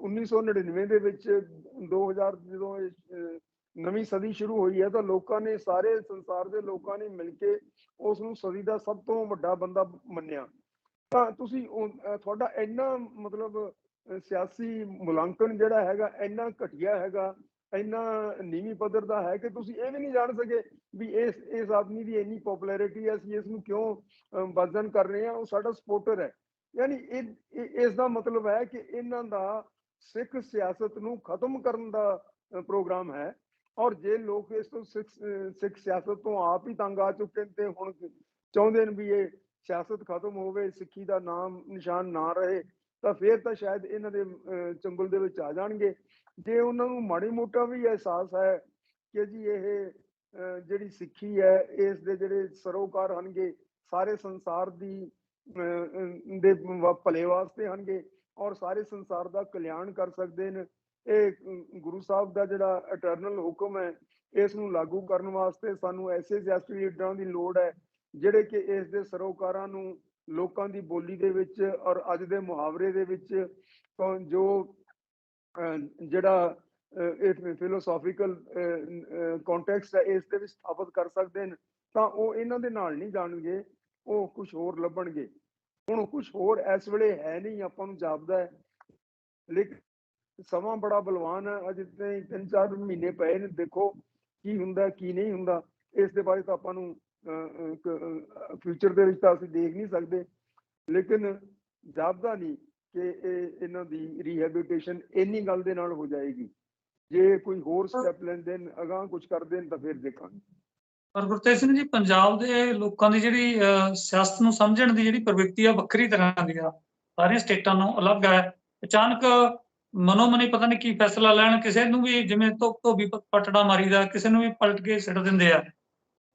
1999 ਦੇ ਵਿੱਚ 2000 ਜਦੋਂ ਨਵੀਂ ਸਦੀ ਸ਼ੁਰੂ ਹੋਈ ਹੈ ਤਾਂ ਲੋਕਾਂ ਨੇ ਸਾਰੇ ਸੰਸਾਰ ਦੇ ਲੋਕਾਂ ਨੇ ਮਿਲ ਕੇ ਉਸ ਨੂੰ ਸਦੀ ਦਾ ਸਭ ਤੋਂ ਵੱਡਾ ਬੰਦਾ ਮੰਨਿਆ। ਤਾਂ ਤੁਸੀਂ ਤੁਹਾਡਾ ਇੰਨਾ ਮਤਲਬ ਸਿਆਸੀ ਮੁਲਾਂਕਣ ਜਿਹੜਾ ਹੈਗਾ ਇੰਨਾ ਘਟੀਆ ਹੈਗਾ ਇੰਨਾ ਨੀਵੀਂ ਪੱਧਰ ਦਾ ਹੈ ਕਿ ਤੁਸੀਂ ਇਹ ਵੀ ਨਹੀਂ ਜਾਣ ਸਕੇ ਵੀ ਇਸ ਇਸ ਆਦਮੀ ਦੀ ਇੰਨੀ ਪਪੂਲੈਰਿਟੀ ਹੈ ਅਸੀਂ ਇਸ ਨੂੰ ਕਿਉਂ ਵਜ਼ਨ ਕਰ ਰਹੇ ਹਾਂ ਉਹ ਸਾਡਾ ਸਪੋਰਟਰ ਹੈ। ਯਾਨੀ ਇਸ ਦਾ ਮਤਲਬ ਹੈ ਕਿ ਇਹਨਾਂ ਦਾ ਸਿੱਖ ਸਿਆਸਤ ਨੂੰ ਖਤਮ ਕਰਨ ਦਾ ਪ੍ਰੋਗਰਾਮ ਹੈ। ਔਰ ਜੇ ਲੋਕ ਇਸ ਤੋਂ ਸਿੱਖ ਸਿੱਖ ਸਿਆਸਤ ਤੋਂ ਆਪ ਹੀ ਤੰਗ ਆ ਚੁੱਕੇ ਨੇ ਤੇ ਹੁਣ ਚਾਹੁੰਦੇ ਨੇ ਵੀ ਇਹ ਸਿਆਸਤ ਖਤਮ ਹੋਵੇ ਸਿੱਖੀ ਦਾ ਨਾਮ ਨਿਸ਼ਾਨ ਨਾ ਰਹੇ ਤਾਂ ਫਿਰ ਤਾਂ ਸ਼ਾਇਦ ਇਹਨਾਂ ਦੇ ਅ, ਚੰਗੁਲ ਦੇ ਵਿੱਚ ਆ ਜਾਣਗੇ। ਜੇ ਉਹਨਾਂ ਨੂੰ ਮਾੜੀ ਮੋਟਾ ਵੀ ਅਹਿਸਾਸ ਹੈ ਕਿ ਜੀ ਇਹ ਜਿਹੜੀ ਸਿੱਖੀ ਹੈ, ਇਸ ਦੇ ਜਿਹੜੇ ਸਰੋਕਾਰ ਹਨਗੇ ਸਾਰੇ ਸੰਸਾਰ ਦੀ ਦੇ ਭਲੇ ਵਾਸਤੇ ਹਨਗੇ ਔਰ ਸਾਰੇ ਸੰਸਾਰ ਦਾ ਕਲਿਆਣ ਕਰ ਸਕਦੇ ਨੇ, ਇਹ ਗੁਰੂ ਸਾਹਿਬ ਦਾ ਜਿਹੜਾ ਇਟਰਨਲ ਹੁਕਮ ਹੈ, ਇਸ ਨੂੰ ਲਾਗੂ ਕਰਨ ਵਾਸਤੇ ਸਾਨੂੰ ਐਸੇ ਸਿਆਸੀ ਲੀਡਰਾਂ ਦੀ ਲੋੜ ਹੈ, ਜਿਹੜੇ ਕਿ ਇਸ ਦੇ ਸਰੋਕਾਰਾਂ ਨੂੰ ਲੋਕਾਂ ਦੀ ਬੋਲੀ ਦੇ ਵਿੱਚ ਔਰ ਅੱਜ ਦੇ ਮੁਹਾਵਰੇ ਦੇ ਵਿੱਚ, ਜੋ ਜਿਹੜਾ ਅਹ, ਇਹ ਫਿਲੋਸੋਫੀਕਲ ਕੰਟੈਕਸਟ ਹੈ ਇਸ ਦੇ ਵਿੱਚ ਸਥਾਪਿਤ ਕਰ ਸਕਦੇ ਨੇ ਤਾਂ ਉਹ ਇਹਨਾਂ ਦੇ ਨਾਲ ਨਹੀਂ ਜਾਣਗੇ ਉਹ ਕੁਝ ਹੋਰ ਲੱਭਣਗੇ। ਹੁਣ ਕੁਝ ਹੋਰ ਇਸ ਵੇਲੇ ਹੈ ਨਹੀਂ ਆਪਾਂ ਨੂੰ ਜਾਪਦਾ ਹੈ। ਲੇਕਿਨ ਸਮਾਂ ਬੜਾ ਬਲਵਾਨ ਹੈ ਅਜੇ ਤੇ ਤਿੰਨ ਚਾਰ ਮਹੀਨੇ ਪਏ ਨੇ ਦੇਖੋ ਕੀ ਹੁੰਦਾ ਕੀ ਨਹੀਂ ਹੁੰਦਾ। ਇਸ ਦੇ ਬਾਰੇ ਤਾਂ ਆਪਾਂ ਨੂੰ ਫਿਊਚਰ ਦੇ ਵਿੱਚ ਤਾਂ ਅਸੀਂ ਦੇਖ ਨਹੀਂ ਸਕਦੇ। ਲੇਕਿਨ ਜਾਪਦਾ ਨਹੀਂ। ਕਿ ਇਹ ਇਹਨਾਂ ਦੀ ਰੀਹੈਬਿਲਿਟੇਸ਼ਨ ਇੰਨੀ ਗੱਲ ਦੇ ਨਾਲ ਹੋ ਜਾਏਗੀ। ਜੇ ਕੋਈ ਹੋਰ ਸਟੈਪ ਲੈਂਦੇ ਨੇ ਅਗਾਂਹ ਕੁਝ ਕਰਦੇ ਨੇ ਤਾਂ ਫਿਰ ਦੇਖਾਂਗੇ। ਪਰ ਗੁਰਤੇਜ ਸਿੰਘ ਜੀ ਪੰਜਾਬ ਦੇ ਲੋਕਾਂ ਦੀ ਜਿਹੜੀ ਸਿਆਸਤ ਨੂੰ ਸਮਝਣ ਦੀ ਜਿਹੜੀ ਪ੍ਰਵਿਰਤੀ ਆ ਵੱਖਰੀ ਤਰ੍ਹਾਂ ਦੀ ਆ। ਸਾਰੀਆਂ ਸਟੇਟਾਂ ਨੂੰ ਅਲੱਗ ਹੈ ਅਚਾਨਕ ਮਨੋ ਮਨੀ ਪਤਾ ਨਹੀਂ ਕੀ ਫੈਸਲਾ ਲੈਣ ਕਿਸੇ ਨੂੰ ਵੀ ਜਿਵੇਂ ਧੋ ਧੋਬੀ ਪਟੜਾ ਮਾਰੀਦਾ ਕਿਸੇ ਨੂੰ ਵੀ ਪਲਟ ਕੇ ਸਿੱਟ ਦਿੰਦੇ ਆ।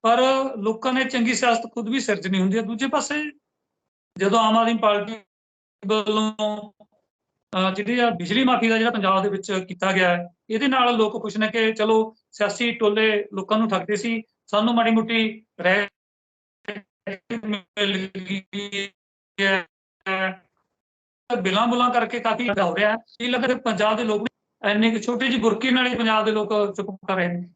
ਪਰ ਲੋਕਾਂ ਨੇ ਚੰਗੀ ਸਿਆਸਤ ਖੁਦ ਵੀ ਸਿਰਜਣੀ ਹੁੰਦੀ। ਹੈ ਦੂਜੇ ਪਾਸੇ ਜਦੋਂ ਆਮ ਆਦਮੀ ਪਾਰਟੀ ਵੱਲੋਂ ਜਿਹੜੀ ਆ ਬਿਜਲੀ ਮਾਫੀ ਦਾ ਜਿਹੜਾ ਪੰਜਾਬ ਦੇ ਵਿੱਚ ਕੀਤਾ ਗਿਆ ਹੈ, ਇਹਦੇ ਨਾਲ ਲੋਕ ਖੁਸ਼ ਨੇ ਕਿ ਚਲੋ ਸਿਆਸੀ ਟੋਲੇ ਲੋਕਾਂ ਨੂੰ ਠੱਗਦੇ ਸੀ, ਸਾਨੂੰ ਮਾੜੀ ਮੋਟੀ ਰਹਿ ਮਿਲ ਗਈ ਹੈ। ਬਿਲਾਂ ਬੁਲਾਂ ਕਰਕੇ ਕਾਫੀ ਹੋ ਰਿਹਾ ਹੈ। ਇਹ ਲੱਗਦਾ ਪੰਜਾਬ ਦੇ ਲੋਕ ਵੀ ਇੰਨੇ ਕੁ ਛੋਟੀ ਜਿਹੀ ਬੁਰਕੀ ਨਾਲ ਹੀ ਪੰਜਾਬ ਦੇ ਲੋਕ ਚੁੱਪ ਕਰ ਰਹੇ ਨੇ।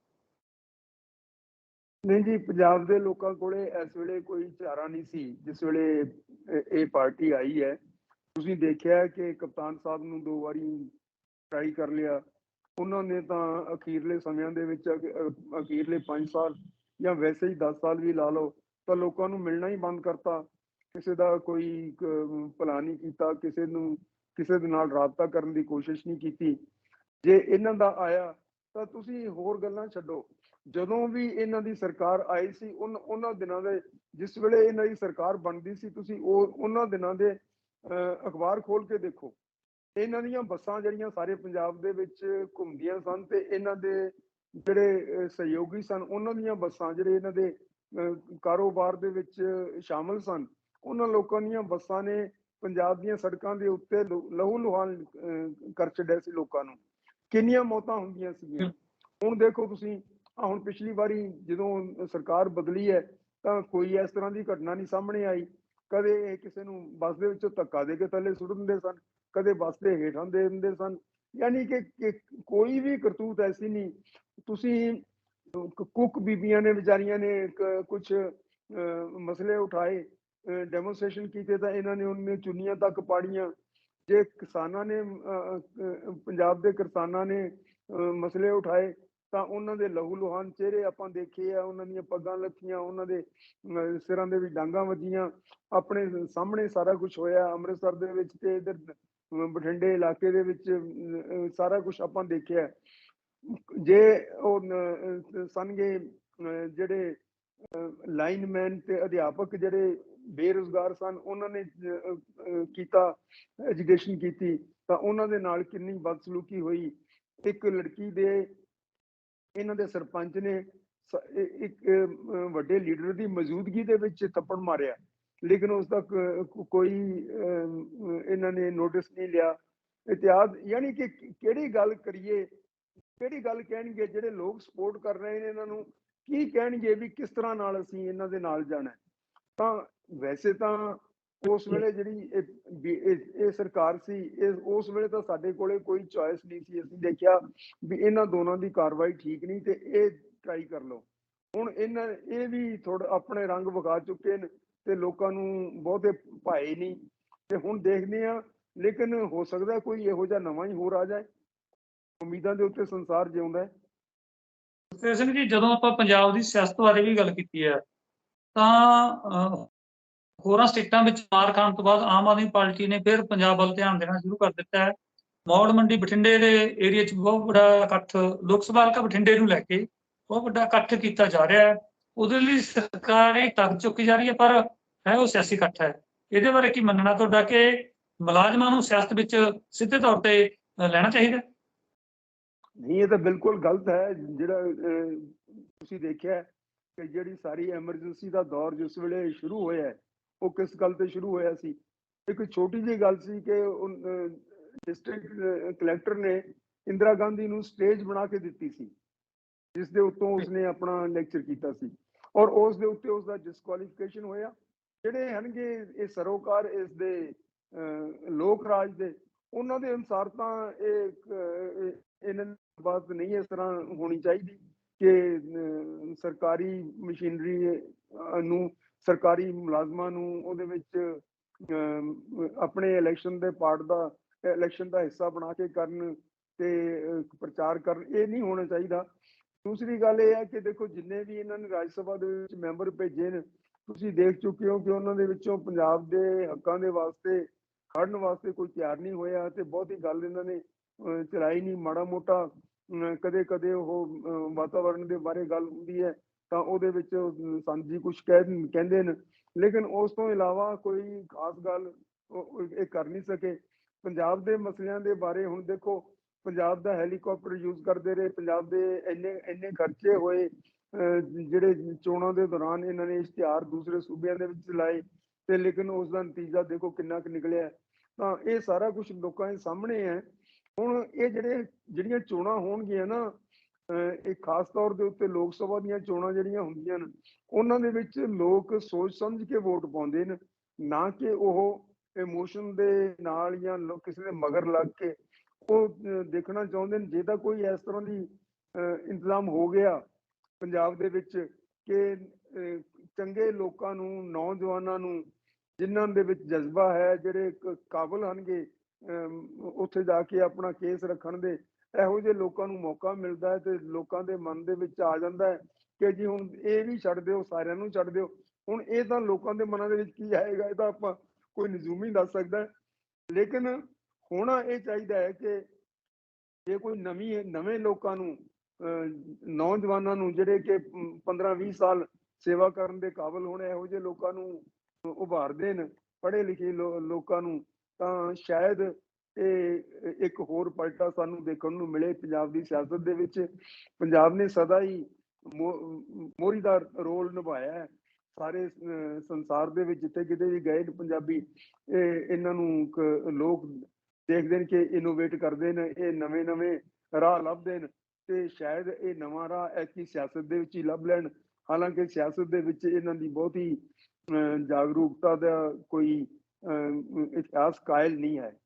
ਨਹੀਂ ਜੀ, ਪੰਜਾਬ ਦੇ ਲੋਕਾਂ ਕੋਲੇ ਇਸ ਵੇਲੇ ਕੋਈ ਚਾਰਾ ਨਹੀਂ ਸੀ, ਜਿਸ ਵੇਲੇ ਇਹ ਪਾਰਟੀ ਆਈ ਹੈ। ਤੁਸੀਂ ਦੇਖਿਆ ਕਿ ਕਪਤਾਨ ਸਾਹਿਬ ਨੂੰ ਦੋ ਵਾਰੀ ਟਰਾਈ ਕਰ ਲਿਆ। ਉਹਨਾਂ ਨੇ ਤਾਂ ਅਖੀਰਲੇ ਸਮਿਆਂ ਦੇ ਵਿੱਚ ਅਖੀਰਲੇ 5 ਸਾਲ ਜਾਂ ਵੈਸੇ ਹੀ 10 ਸਾਲ ਵੀ ਲਾ ਲਓ, ਤਾਂ ਲੋਕਾਂ ਨੂੰ ਮਿਲਣਾ ਹੀ ਬੰਦ ਕਰਤਾ। ਕਿਸੇ ਦਾ ਕੋਈ ਭਲਾ ਨਹੀਂ ਕੀਤਾ, ਕਿਸੇ ਨੂੰ, ਕਿਸੇ ਦੇ ਨਾਲ ਰਾਬਤਾ ਕਰਨ ਦੀ ਕੋਸ਼ਿਸ਼ ਨਹੀਂ ਕੀਤੀ। ਜੇ ਇਹਨਾਂ ਦਾ ਆਇਆ, ਤਾਂ ਤੁਸੀਂ ਹੋਰ ਗੱਲਾਂ ਛੱਡੋ। ਜਦੋਂ ਵੀ ਇਹਨਾਂ ਦੀ ਸਰਕਾਰ ਆਈ ਸੀ, ਉਨ, ਉਹਨਾਂ ਦਿਨਾਂ ਦੇ, ਜਿਸ ਵੇਲੇ ਇਹਨਾਂ ਦੀ ਸਰਕਾਰ ਬਣਦੀ ਸੀ, ਤੁਸੀਂ ਉਹ, ਉਹਨਾਂ ਦਿਨਾਂ ਦੇ ਅਖਬਾਰ ਖੋਲ ਕੇ ਦੇਖੋ, ਇਹਨਾਂ ਦੀਆਂ ਬੱਸਾਂ ਜਿਹੜੀਆਂ ਸਾਰੇ ਪੰਜਾਬ ਦੇ ਵਿੱਚ ਘੁੰਮਦੀਆਂ ਸਨ ਤੇ ਇਹਨਾਂ ਦੇ ਜਿਹੜੇ ਸਹਿਯੋਗੀ ਸਨ, ਉਹਨਾਂ ਦੀਆਂ ਬੱਸਾਂ ਜਿਹੜੇ ਇਹਨਾਂ ਦੇ ਕਾਰੋਬਾਰ ਦੇ ਵਿੱਚ ਸ਼ਾਮਲ ਸਨ, ਉਹਨਾਂ ਲੋਕਾਂ ਦੀਆਂ ਬੱਸਾਂ ਨੇ ਪੰਜਾਬ ਦੀਆਂ ਸੜਕਾਂ ਦੇ ਉੱਤੇ ਲਹੂ ਲਹੂ ਲੁਹਾਨ ਕਰ ਛੱਡਿਆ ਸੀ ਲੋਕਾਂ ਨੂੰ। ਕਿੰਨੀਆਂ ਮੌਤਾਂ ਹੁੰਦੀਆਂ ਸੀਗੀਆਂ। ਹੁਣ ਦੇਖੋ ਤੁਸੀਂ ਹੁਣ ਪਿਛਲੀ ਵਾਰੀ ਜਦੋਂ ਸਰਕਾਰ ਬਦਲੀ ਹੈ, ਤਾਂ ਕੋਈ ਇਸ ਤਰ੍ਹਾਂ ਦੀ ਘਟਨਾ ਨਹੀਂ ਸਾਹਮਣੇ ਆਈ। ਕਦੇ ਇਹ ਕਿਸੇ ਨੂੰ ਬੱਸ ਦੇ ਵਿੱਚੋਂ ਧੱਕਾ ਦੇ ਕੇ ਥੱਲੇ ਸੁੱਟ ਦਿੰਦੇ ਸਨ ਕਦੇ ਬੱਸ ਦੇ ਹੇਠਾਂ ਦੇ ਦਿੰਦੇ ਸਨ। ਯਾਨੀ ਕਿ ਕੋਈ ਵੀ ਕਰਤੂਤ ਐਸੀ ਨਹੀਂ। ਤੁਸੀਂ ਕੁੱਕ ਬੀਬੀਆਂ ਨੇ ਵਿਚਾਰੀਆਂ ਨੇ ਕੁਝ ਮਸਲੇ ਉਠਾਏ ਡੈਮੋਨਸਟ੍ਰੇਸ਼ਨ ਕੀਤੇ ਤਾਂ ਇਹਨਾਂ ਨੇ ਉਹਨਾਂ ਚੁੰਨੀਆਂ ਤੱਕ ਪਾੜੀਆਂ। ਜੇ ਕਿਸਾਨਾਂ ਨੇ ਅਹ, ਪੰਜਾਬ ਦੇ ਕਿਸਾਨਾਂ ਨੇ ਮਸਲੇ ਉਠਾਏ ਤਾਂ ਉਹਨਾਂ ਦੇ ਲਹੂ ਲੁਹਾਨ ਚਿਹਰੇ ਆਪਾਂ ਦੇਖੇ ਆ, ਉਹਨਾਂ ਦੀਆਂ ਪੱਗਾਂ ਲੱਥੀਆਂ, ਉਹਨਾਂ ਦੇ ਸਿਰਾਂ ਦੇ ਵਿੱਚ ਡਾਂਗਾਂ ਵੱਜੀਆਂ, ਆਪਣੇ ਸਾਹਮਣੇ ਸਾਰਾ ਕੁਝ ਹੋਇਆ, ਅੰਮ੍ਰਿਤਸਰ ਦੇ ਵਿੱਚ ਤੇ ਇਧਰ ਬਠਿੰਡੇ ਇਲਾਕੇ ਦੇ ਵਿੱਚ ਸਾਰਾ ਕੁਝ ਆਪਾਂ ਦੇਖਿਆ। ਜੇ ਉਹ ਨ- ਜਿਹੜੇ ਲਾਈਨਮੈਨ ਤੇ ਅਧਿਆਪਕ ਜਿਹੜੇ ਬੇਰੁਜ਼ਗਾਰ ਸਨ, ਉਹਨਾਂ ਨੇ ਕੀਤਾ ਐਜੂਕੇਸ਼ਨ ਕੀਤੀ, ਤਾਂ ਉਹਨਾਂ ਦੇ ਨਾਲ ਕਿੰਨੀ ਬਦਸਲੂਕੀ ਹੋਈ। ਇੱਕ ਲੜਕੀ ਦੇ ਇਹਨਾਂ ਦੇ ਸਰਪੰਚ ਨੇ ਇੱਕ ਵੱਡੇ ਲੀਡਰ ਦੀ ਮੌਜੂਦਗੀ ਦੇ ਵਿੱਚ ਥੱਪੜ ਮਾਰਿਆ। ਲੇਕਿਨ ਉਸ ਦਾ ਕੋਈ ਇਹਨਾਂ ਨੇ ਨੋਟਿਸ ਨਹੀਂ ਲਿਆ। ਇਤਿਹਾਸ, ਯਾਨੀ ਕਿ ਕਿਹੜੀ ਗੱਲ ਕਰੀਏ, ਕਿਹੜੀ ਗੱਲ ਕਹਿਣਗੇ, ਜਿਹੜੇ ਲੋਕ ਸਪੋਰਟ ਕਰ ਰਹੇ ਨੇ ਇਹਨਾਂ ਨੂੰ, ਕੀ ਕਹਿਣਗੇ ਵੀ ਕਿਸ ਤਰ੍ਹਾਂ ਨਾਲ ਅਸੀਂ ਇਹਨਾਂ ਦੇ ਨਾਲ ਜਾਣਾ ਤਾਂ ਵੈਸੇ ਤਾਂ ਉਸ ਵੇਲੇ ਜਿਹੜੀ ਇਹ ਸਰਕਾਰ ਸੀ, ਇਹ ਉਸ ਵੇਲੇ ਤਾਂ ਸਾਡੇ ਕੋਲੇ ਕੋਈ ਚੋਇਸ ਨਹੀਂ ਸੀ। ਅਸੀਂ ਦੇਖਿਆ ਵੀ ਇਹਨਾਂ ਦੋਨਾਂ ਦੀ ਕਾਰਵਾਈ ਠੀਕ ਨਹੀਂ ਤੇ ਇਹ ਟਰਾਈ ਕਰ ਲਓ। ਹੁਣ ਇਹਨਾਂ, ਇਹ ਵੀ ਥੋੜਾ ਆਪਣੇ ਰੰਗ ਵਿਖਾ ਚੁੱਕੇ ਨੇ ਤੇ ਲੋਕਾਂ ਨੂੰ ਬਹੁਤੇ ਭਾਏ ਨਹੀਂ। ਤੇ ਹੁਣ ਦੇਖਦੇ ਆ ਲੇਕਿਨ ਹੋ ਸਕਦਾ ਕੋਈ ਇਹੋ ਜਿਹਾ ਨਵਾਂ ਹੀ ਹੋਰ ਆ ਜਾਏ। ਉਮੀਦਾਂ ਦੇ ਉੱਤੇ ਸੰਸਾਰ ਜਿਉਂਦਾ ਹੈ। ਸਿੰਘ ਜੀ, ਜਦੋਂ ਆਪਾਂ ਪੰਜਾਬ ਦੀ ਸਿਆਸਤ ਬਾਰੇ ਵੀ ਗੱਲ ਕੀਤੀ ਹੈ, ਤਾਂ ਹੋਰਾਂ ਸਟੇਟਾਂ ਵਿੱਚ ਮਾਰ ਖਾਣ ਤੋਂ ਬਾਅਦ ਆਮ ਆਦਮੀ ਪਾਰਟੀ ਨੇ ਫਿਰ ਪੰਜਾਬ ਵੱਲ ਧਿਆਨ ਦੇਣਾ ਸ਼ੁਰੂ ਕਰ ਦਿੱਤਾ ਹੈ। ਮੌੜ ਮੰਡੀ ਬਠਿੰਡੇ ਦੇ ਏਰੀਆ 'ਚ ਬਹੁਤ ਵੱਡਾ ਇਕੱਠ ਲੋਕ ਸਭਾ ਹਲਕਾ ਬਠਿੰਡੇ ਨੂੰ ਲੈ ਕੇ ਬਹੁਤ ਵੱਡਾ ਇਕੱਠ ਕੀਤਾ ਜਾ ਰਿਹਾ ਹੈ। ਉਹਦੇ ਲਈ ਸਰਕਾਰ ਇਹ ਤੱਕ ਚੁੱਕੀ ਜਾ ਰਹੀ ਹੈ ਪਰ ਹੈ ਉਹ ਸਿਆਸੀ ਇਕੱਠ ਹੈ। ਇਹਦੇ ਬਾਰੇ ਕੀ ਮੰਨਣਾ ਤੁਹਾਡਾ ਕਿ ਮੁਲਾਜ਼ਮਾਂ ਨੂੰ ਸਿਆਸਤ ਵਿੱਚ ਸਿੱਧੇ ਤੌਰ ਤੇ ਲੈਣਾ ਚਾਹੀਦਾ ਨਹੀਂ ਇਹ ਤਾਂ ਬਿਲਕੁਲ ਗਲਤ ਹੈ। ਜਿਹੜਾ ਤੁਸੀਂ ਦੇਖਿਆ ਕਿ ਜਿਹੜੀ ਸਾਰੀ ਐਮਰਜੈਂਸੀ ਦਾ ਦੌਰ ਜਿਸ ਵੇਲੇ ਸ਼ੁਰੂ ਹੋਇਆ ਹੈ, ਉਹ ਕਿਸ ਗੱਲ ਤੇ ਸ਼ੁਰੂ ਹੋਇਆ ਸੀ? ਇੱਕ ਛੋਟੀ ਜਿਹੀ ਗੱਲ ਸੀ ਕਿ ਡਿਸਟ੍ਰਿਕਟ ਕਲੈਕਟਰ ਨੇ ਇੰਦਰਾ ਗਾਂਧੀ ਨੂੰ ਸਟੇਜ ਬਣਾ ਕੇ ਦਿੱਤੀ ਸੀ, ਜਿਸ ਦੇ ਉੱਤੋਂ ਉਸਨੇ ਆਪਣਾ ਲੈਕਚਰ ਕੀਤਾ ਸੀ ਔਰ ਉਸ ਦੇ ਉੱਤੇ ਉਸ ਦਾ ਡਿਸਕੁਆਲੀਫਿਕੇਸ਼ਨ ਹੋਇਆ। ਜਿਹੜੇ ਹਨਗੇ ਇਹ ਸਰੋਕਾਰ ਇਸ ਦੇ ਲੋਕ ਰਾਜ ਦੇ, ਉਹਨਾਂ ਦੇ ਅਨੁਸਾਰ ਤਾਂ ਇਹ ਇਹਨਾਂ ਬਾਤ ਨਹੀਂ ਇਸ ਤਰ੍ਹਾਂ ਹੋਣੀ ਚਾਹੀਦੀ ਕਿ ਸਰਕਾਰੀ ਮਸ਼ੀਨਰੀ ਨੂੰ ਸਰਕਾਰੀ ਮੁਲਾਜ਼ਮਾਂ ਨੂੰ ਉਹਦੇ ਵਿੱਚ ਅਹ, ਆਪਣੇ ਇਲੈਕਸ਼ਨ ਦੇ ਪਾਰਟ ਦਾ ਇਲੈਕਸ਼ਨ ਦਾ ਹਿੱਸਾ ਬਣਾ ਕੇ ਕਰਨ ਤੇ ਪ੍ਰਚਾਰ ਕਰਨ ਇਹ ਨਹੀਂ ਹੋਣਾ ਚਾਹੀਦਾ। ਦੂਸਰੀ ਗੱਲ ਇਹ ਹੈ ਕਿ ਦੇਖੋ ਜਿੰਨੇ ਵੀ ਇਹਨਾਂ ਨੇ ਰਾਜ ਸਭਾ ਦੇ ਵਿੱਚ ਮੈਂਬਰ ਭੇਜੇ ਨੇ ਤੁਸੀਂ ਦੇਖ ਚੁੱਕੇ ਹੋ ਕਿ ਉਹਨਾਂ ਦੇ ਵਿੱਚੋਂ ਪੰਜਾਬ ਦੇ ਹੱਕਾਂ ਦੇ ਵਾਸਤੇ ਖੜਨ ਵਾਸਤੇ ਕੋਈ ਤਿਆਰ ਨਹੀਂ ਹੋਇਆ ਤੇ ਬਹੁਤੀ ਗੱਲ ਇਹਨਾਂ ਨੇ ਚਲਾਈ ਨਹੀਂ। ਮਾੜਾ ਮੋਟਾ ਕਦੇ ਕਦੇ ਉਹ ਅਹ, ਵਾਤਾਵਰਣ ਦੇ ਬਾਰੇ ਗੱਲ ਹੁੰਦੀ ਹੈ। ਤਾਂ ਉਹਦੇ ਵਿੱਚ ਸਾਂਝੀ ਕੁਝ ਕਹਿ ਕਹਿੰਦੇ ਨੇ ਲੇਕਿਨ ਉਸ ਤੋਂ ਇਲਾਵਾ ਕੋਈ ਖਾਸ ਗੱਲ ਇਹ ਕਰ ਨਹੀਂ ਸਕੇ। ਪੰਜਾਬ ਦੇ ਮਸਲਿਆਂ ਦੇ ਬਾਰੇ ਹੁਣ ਦੇਖੋ ਪੰਜਾਬ ਦਾ ਹੈਲੀਕਾਪਟਰ ਯੂਜ਼ ਕਰਦੇ ਰਹੇ। ਪੰਜਾਬ ਦੇ ਇੰਨੇ ਇੰਨੇ ਖਰਚੇ ਹੋਏ ਅਹ, ਜਿਹੜੇ ਚੋਣਾਂ ਦੇ ਦੌਰਾਨ ਇਹਨਾਂ ਨੇ ਇਸ਼ਤਿਹਾਰ ਦੂਸਰੇ ਸੂਬਿਆਂ ਦੇ ਵਿੱਚ ਲਾਏ ਤੇ ਲੇਕਿਨ ਉਸ ਦਾ ਨਤੀਜਾ ਦੇਖੋ ਕਿੰਨਾ ਕੁ ਨਿਕਲਿਆ। ਤਾਂ ਇਹ ਸਾਰਾ ਕੁਝ ਲੋਕਾਂ ਦੇ ਸਾਹਮਣੇ ਹੈ। ਹੁਣ ਇਹ ਜਿਹੜੇ ਜਿਹੜੀਆਂ ਚੋਣਾਂ ਹੋਣਗੀਆਂ ਨਾ ਇਹ ਖਾਸ ਤੌਰ ਦੇ ਉੱਤੇ ਲੋਕ ਸਭਾ ਦੀਆਂ ਚੋਣਾਂ ਜਿਹੜੀਆਂ ਹੁੰਦੀਆਂ ਨੇ ਉਹਨਾਂ ਦੇ ਵਿੱਚ ਲੋਕ ਸੋਚ ਸਮਝ ਕੇ ਵੋਟ ਪਾਉਂਦੇ ਨੇ ਨਾ ਕਿ ਉਹ ਇਮੋਸ਼ਨ ਦੇ ਨਾਲ ਜਾਂ ਕਿਸੇ ਦੇ ਮਗਰ ਲੱਗ ਕੇ ਉਹ ਦੇਖਣਾ ਚਾਹੁੰਦੇ ਨੇ। ਜੇ ਤਾਂ ਕੋਈ ਇਸ ਤਰ੍ਹਾਂ ਦੀ ਇੰਤਜ਼ਾਮ ਹੋ ਗਿਆ ਪੰਜਾਬ ਦੇ ਵਿੱਚ ਕਿ ਚੰਗੇ ਲੋਕਾਂ ਨੂੰ ਨੌਜਵਾਨਾਂ ਨੂੰ ਜਿਨ੍ਹਾਂ ਦੇ ਵਿੱਚ ਜਜ਼ਬਾ ਹੈ ਜਿਹੜੇ ਕਾਬਲ ਹਨਗੇ ਅਮ, ਉੱਥੇ ਜਾ ਕੇ ਆਪਣਾ ਕੇਸ ਰੱਖਣ ਦੇ ਇਹੋ ਜਿਹੇ ਲੋਕਾਂ ਨੂੰ ਮੌਕਾ ਮਿਲਦਾ ਹੈ ਤੇ ਲੋਕਾਂ ਦੇ ਮਨ ਦੇ ਵਿੱਚ ਆ ਜਾਂਦਾ ਹੈ ਕਿ ਜੀ ਹੁਣ ਇਹ ਵੀ ਛੱਡ ਦਿਓ ਸਾਰਿਆਂ ਨੂੰ ਛੱਡ ਦਿਓ। ਹੁਣ ਇਹ ਤਾਂ ਲੋਕਾਂ ਦੇ ਮਨਾਂ ਦੇ ਵਿੱਚ ਕੀ ਆਏਗਾ ਇਹ ਤਾਂ ਆਪਾਂ ਕੋਈ ਨਜ਼ੂਮੀ ਦੱਸ ਸਕਦਾ। ਲੇਕਿਨ ਹੋਣਾ ਇਹ ਚਾਹੀਦਾ ਹੈ ਕਿ ਜੇ ਕੋਈ ਨਵੀਂ ਨਵੇਂ ਲੋਕਾਂ ਨੂੰ ਅਹ, ਨੌਜਵਾਨਾਂ ਨੂੰ ਜਿਹੜੇ ਕਿ 15 20 ਸਾਲ ਸੇਵਾ ਕਰਨ ਦੇ ਕਾਬਿਲ ਹੋਣ ਇਹੋ ਜਿਹੇ ਲੋਕਾਂ ਨੂੰ ਉਭਾਰ ਦੇਣ ਪੜ੍ਹੇ ਲਿਖੇ ਲੋਕਾਂ ਨੂੰ ਤਾਂ ਸ਼ਾਇਦ ਇਹ ਇੱਕ ਹੋਰ ਪਲਟਾ ਸਾਨੂੰ ਦੇਖਣ ਨੂੰ ਮਿਲੇ ਪੰਜਾਬ ਦੀ ਸਿਆਸਤ ਦੇ ਵਿੱਚ। ਪੰਜਾਬ ਨੇ ਸਦਾ ਹੀ ਮੋ- ਮੋਹਰੀ ਦਾ ਰੋਲ ਨਿਭਾਇਆ ਹੈ। ਸਾਰੇ ਸੰਸਾਰ ਦੇ ਵਿੱਚ ਜਿੱਥੇ ਕਿਤੇ ਵੀ ਗਏ ਪੰਜਾਬੀ ਇਹ ਇਹਨਾਂ ਨੂੰ ਕ- ਲੋਕ ਦੇਖਦੇ ਨੇ ਕਿ ਇਨੋਵੇਟ ਕਰਦੇ ਨੇ ਇਹ ਨਵੇਂ ਨਵੇਂ ਰਾਹ ਲੱਭਦੇ ਨੇ ਤੇ ਸ਼ਾਇਦ ਇਹ ਨਵਾਂ ਰਾਹ ਐਸੀ ਸਿਆਸਤ ਦੇ ਵਿੱਚ ਹੀ ਲੱਭ ਲੈਣ। ਹਾਲਾਂਕਿ ਸਿਆਸਤ ਦੇ ਵਿੱਚ ਇਹਨਾਂ ਦੀ ਬਹੁਤੀ ਅਹ, ਜਾਗਰੂਕਤਾ ਦਾ ਕੋਈ ਇਤਿਹਾਸ ਕਾਇਲ ਨਹੀਂ ਹੈ।